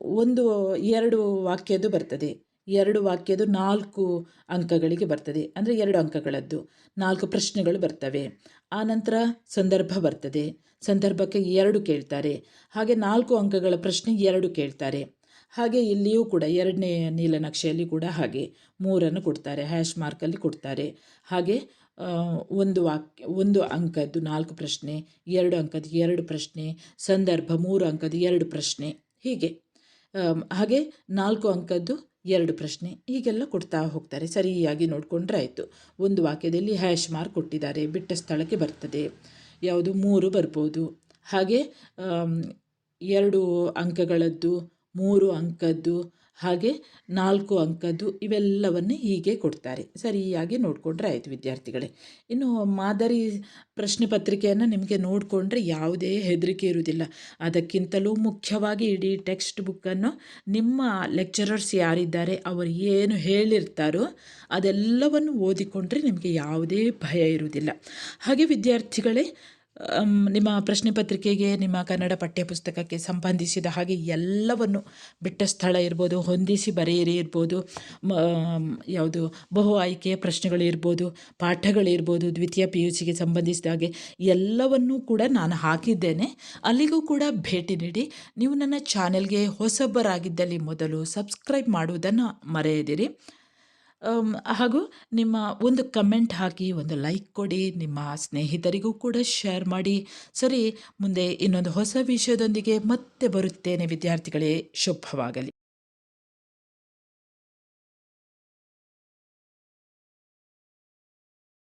Speaker 1: ಒಂದು, ಎರಡು ವಾಕ್ಯದ್ದು ಬರ್ತದೆ. ಎರಡು ವಾಕ್ಯದ್ದು ನಾಲ್ಕು ಅಂಕಗಳಿಗೆ ಬರ್ತದೆ. ಅಂದರೆ ಎರಡು ಅಂಕಗಳದ್ದು. ನಾಲ್ಕು ಪ್ರಶ್ನೆಗಳು ಬರ್ತವೆ. ಆನಂತರ ಸಂದರ್ಭ ಬರ್ತದೆ. ಸಂದರ್ಭಕ್ಕೆ ಎರಡು ಕೇಳ್ತಾರೆ. ಹಾಗೆ ನಾಲ್ಕು ಅಂಕಗಳ ಪ್ರಶ್ನೆ ಎರಡು ಕೇಳ್ತಾರೆ. ಹಾಗೆ ಇಲ್ಲಿಯೂ ಕೂಡ ಎರಡನೇ ನೀಲನಕ್ಷೆಯಲ್ಲಿ ಕೂಡ ಹಾಗೆ ಮೂರನ್ನು ಕೊಡ್ತಾರೆ ಹ್ಯಾಶ್ ಮಾರ್ಕಲ್ಲಿ ಕೊಡ್ತಾರೆ. ಹಾಗೆ ಒಂದು ವಾಕ್ಯ ಒಂದು ಅಂಕದ್ದು ನಾಲ್ಕು ಪ್ರಶ್ನೆ, ಎರಡು ಅಂಕದ ಎರಡು ಪ್ರಶ್ನೆ, ಸಂದರ್ಭ ಮೂರು ಅಂಕದ ಎರಡು ಪ್ರಶ್ನೆ, ಹೀಗೆ. ಹಾಗೆ ನಾಲ್ಕು ಅಂಕದ್ದು ಎರಡು ಪ್ರಶ್ನೆ, ಹೀಗೆಲ್ಲ ಕೊಡ್ತಾ ಹೋಗ್ತಾರೆ. ಸರಿಯಾಗಿ ನೋಡಿಕೊಂಡ್ರೆ ಆಯಿತು. ಒಂದು ವಾಕ್ಯದಲ್ಲಿ ಹ್ಯಾಶ್ ಮಾರ್ಕ್ ಕೊಟ್ಟಿದ್ದಾರೆ, ಬಿಟ್ಟ ಸ್ಥಳಕ್ಕೆ ಬರ್ತದೆ. ಯಾವುದು? ಮೂರು ಬರ್ಬೋದು. ಹಾಗೆ ಎರಡು ಅಂಕಗಳದ್ದು ಮೂರು ಅಂಕದ್ದು ಹಾಗೆ ನಾಲ್ಕು ಅಂಕದ್ದು ಇವೆಲ್ಲವನ್ನು ಹೀಗೆ ಕೊಡ್ತಾರೆ. ಸರಿಯಾಗಿ ನೋಡಿಕೊಂಡ್ರೆ ಆಯಿತು ವಿದ್ಯಾರ್ಥಿಗಳೇ. ಇನ್ನು ಮಾದರಿ ಪ್ರಶ್ನೆ ಪತ್ರಿಕೆಯನ್ನು ನಿಮಗೆ ನೋಡಿಕೊಂಡ್ರೆ ಯಾವುದೇ ಹೆದರಿಕೆ ಇರುವುದಿಲ್ಲ. ಅದಕ್ಕಿಂತಲೂ ಮುಖ್ಯವಾಗಿ ಇಡೀ ಟೆಕ್ಸ್ಟ್ ಬುಕ್ಕನ್ನು ನಿಮ್ಮ ಲೆಕ್ಚರರ್ಸ್ ಯಾರಿದ್ದಾರೆ, ಅವರು ಏನು ಹೇಳಿರ್ತಾರೋ ಅದೆಲ್ಲವನ್ನು ಓದಿಕೊಂಡ್ರೆ ನಿಮಗೆ ಯಾವುದೇ ಭಯ ಇರುವುದಿಲ್ಲ. ಹಾಗೆ ವಿದ್ಯಾರ್ಥಿಗಳೇ ನಿಮ್ಮ ಪ್ರಶ್ನೆ ಪತ್ರಿಕೆಗೆ ನಿಮ್ಮ ಕನ್ನಡ ಪಠ್ಯಪುಸ್ತಕಕ್ಕೆ ಸಂಬಂಧಿಸಿದ ಹಾಗೆ ಎಲ್ಲವನ್ನು ಬಿಟ್ಟ ಸ್ಥಳ ಇರ್ಬೋದು, ಹೊಂದಿಸಿ ಬರೆಯಿರಿ ಇರ್ಬೋದು ಯಾವುದು, ಬಹು ಆಯ್ಕೆಯ ಪ್ರಶ್ನೆಗಳಿರ್ಬೋದು ಪಾಠಗಳಿರ್ಬೋದು ದ್ವಿತೀಯ ಪಿ ಯು ಸಿಗೆ ಸಂಬಂಧಿಸಿದ ಹಾಗೆ ಎಲ್ಲವನ್ನೂ ಕೂಡ ನಾನು ಹಾಕಿದ್ದೇನೆ. ಅಲ್ಲಿಗೂ ಕೂಡ ಭೇಟಿ ನೀಡಿ. ನೀವು ನನ್ನ ಚಾನೆಲ್ಗೆ ಹೊಸಬ್ಬರಾಗಿದ್ದಲ್ಲಿ ಮೊದಲು ಸಬ್ಸ್ಕ್ರೈಬ್ ಮಾಡುವುದನ್ನು ಮರೆಯದಿರಿ. ಹಾಗೂ ನಿಮ್ಮ ಒಂದು ಕಮೆಂಟ್ ಹಾಕಿ, ಒಂದು ಲೈಕ್ ಕೊಡಿ, ನಿಮ್ಮ ಸ್ನೇಹಿತರಿಗೂ ಕೂಡ ಶೇರ್ ಮಾಡಿ. ಸರಿ, ಮುಂದೆ ಇನ್ನೊಂದು ಹೊಸ ವಿಷಯದೊಂದಿಗೆ ಮತ್ತೆ ಬರುತ್ತೇನೆ ವಿದ್ಯಾರ್ಥಿಗಳೇ, ಶುಭವಾಗಲಿ.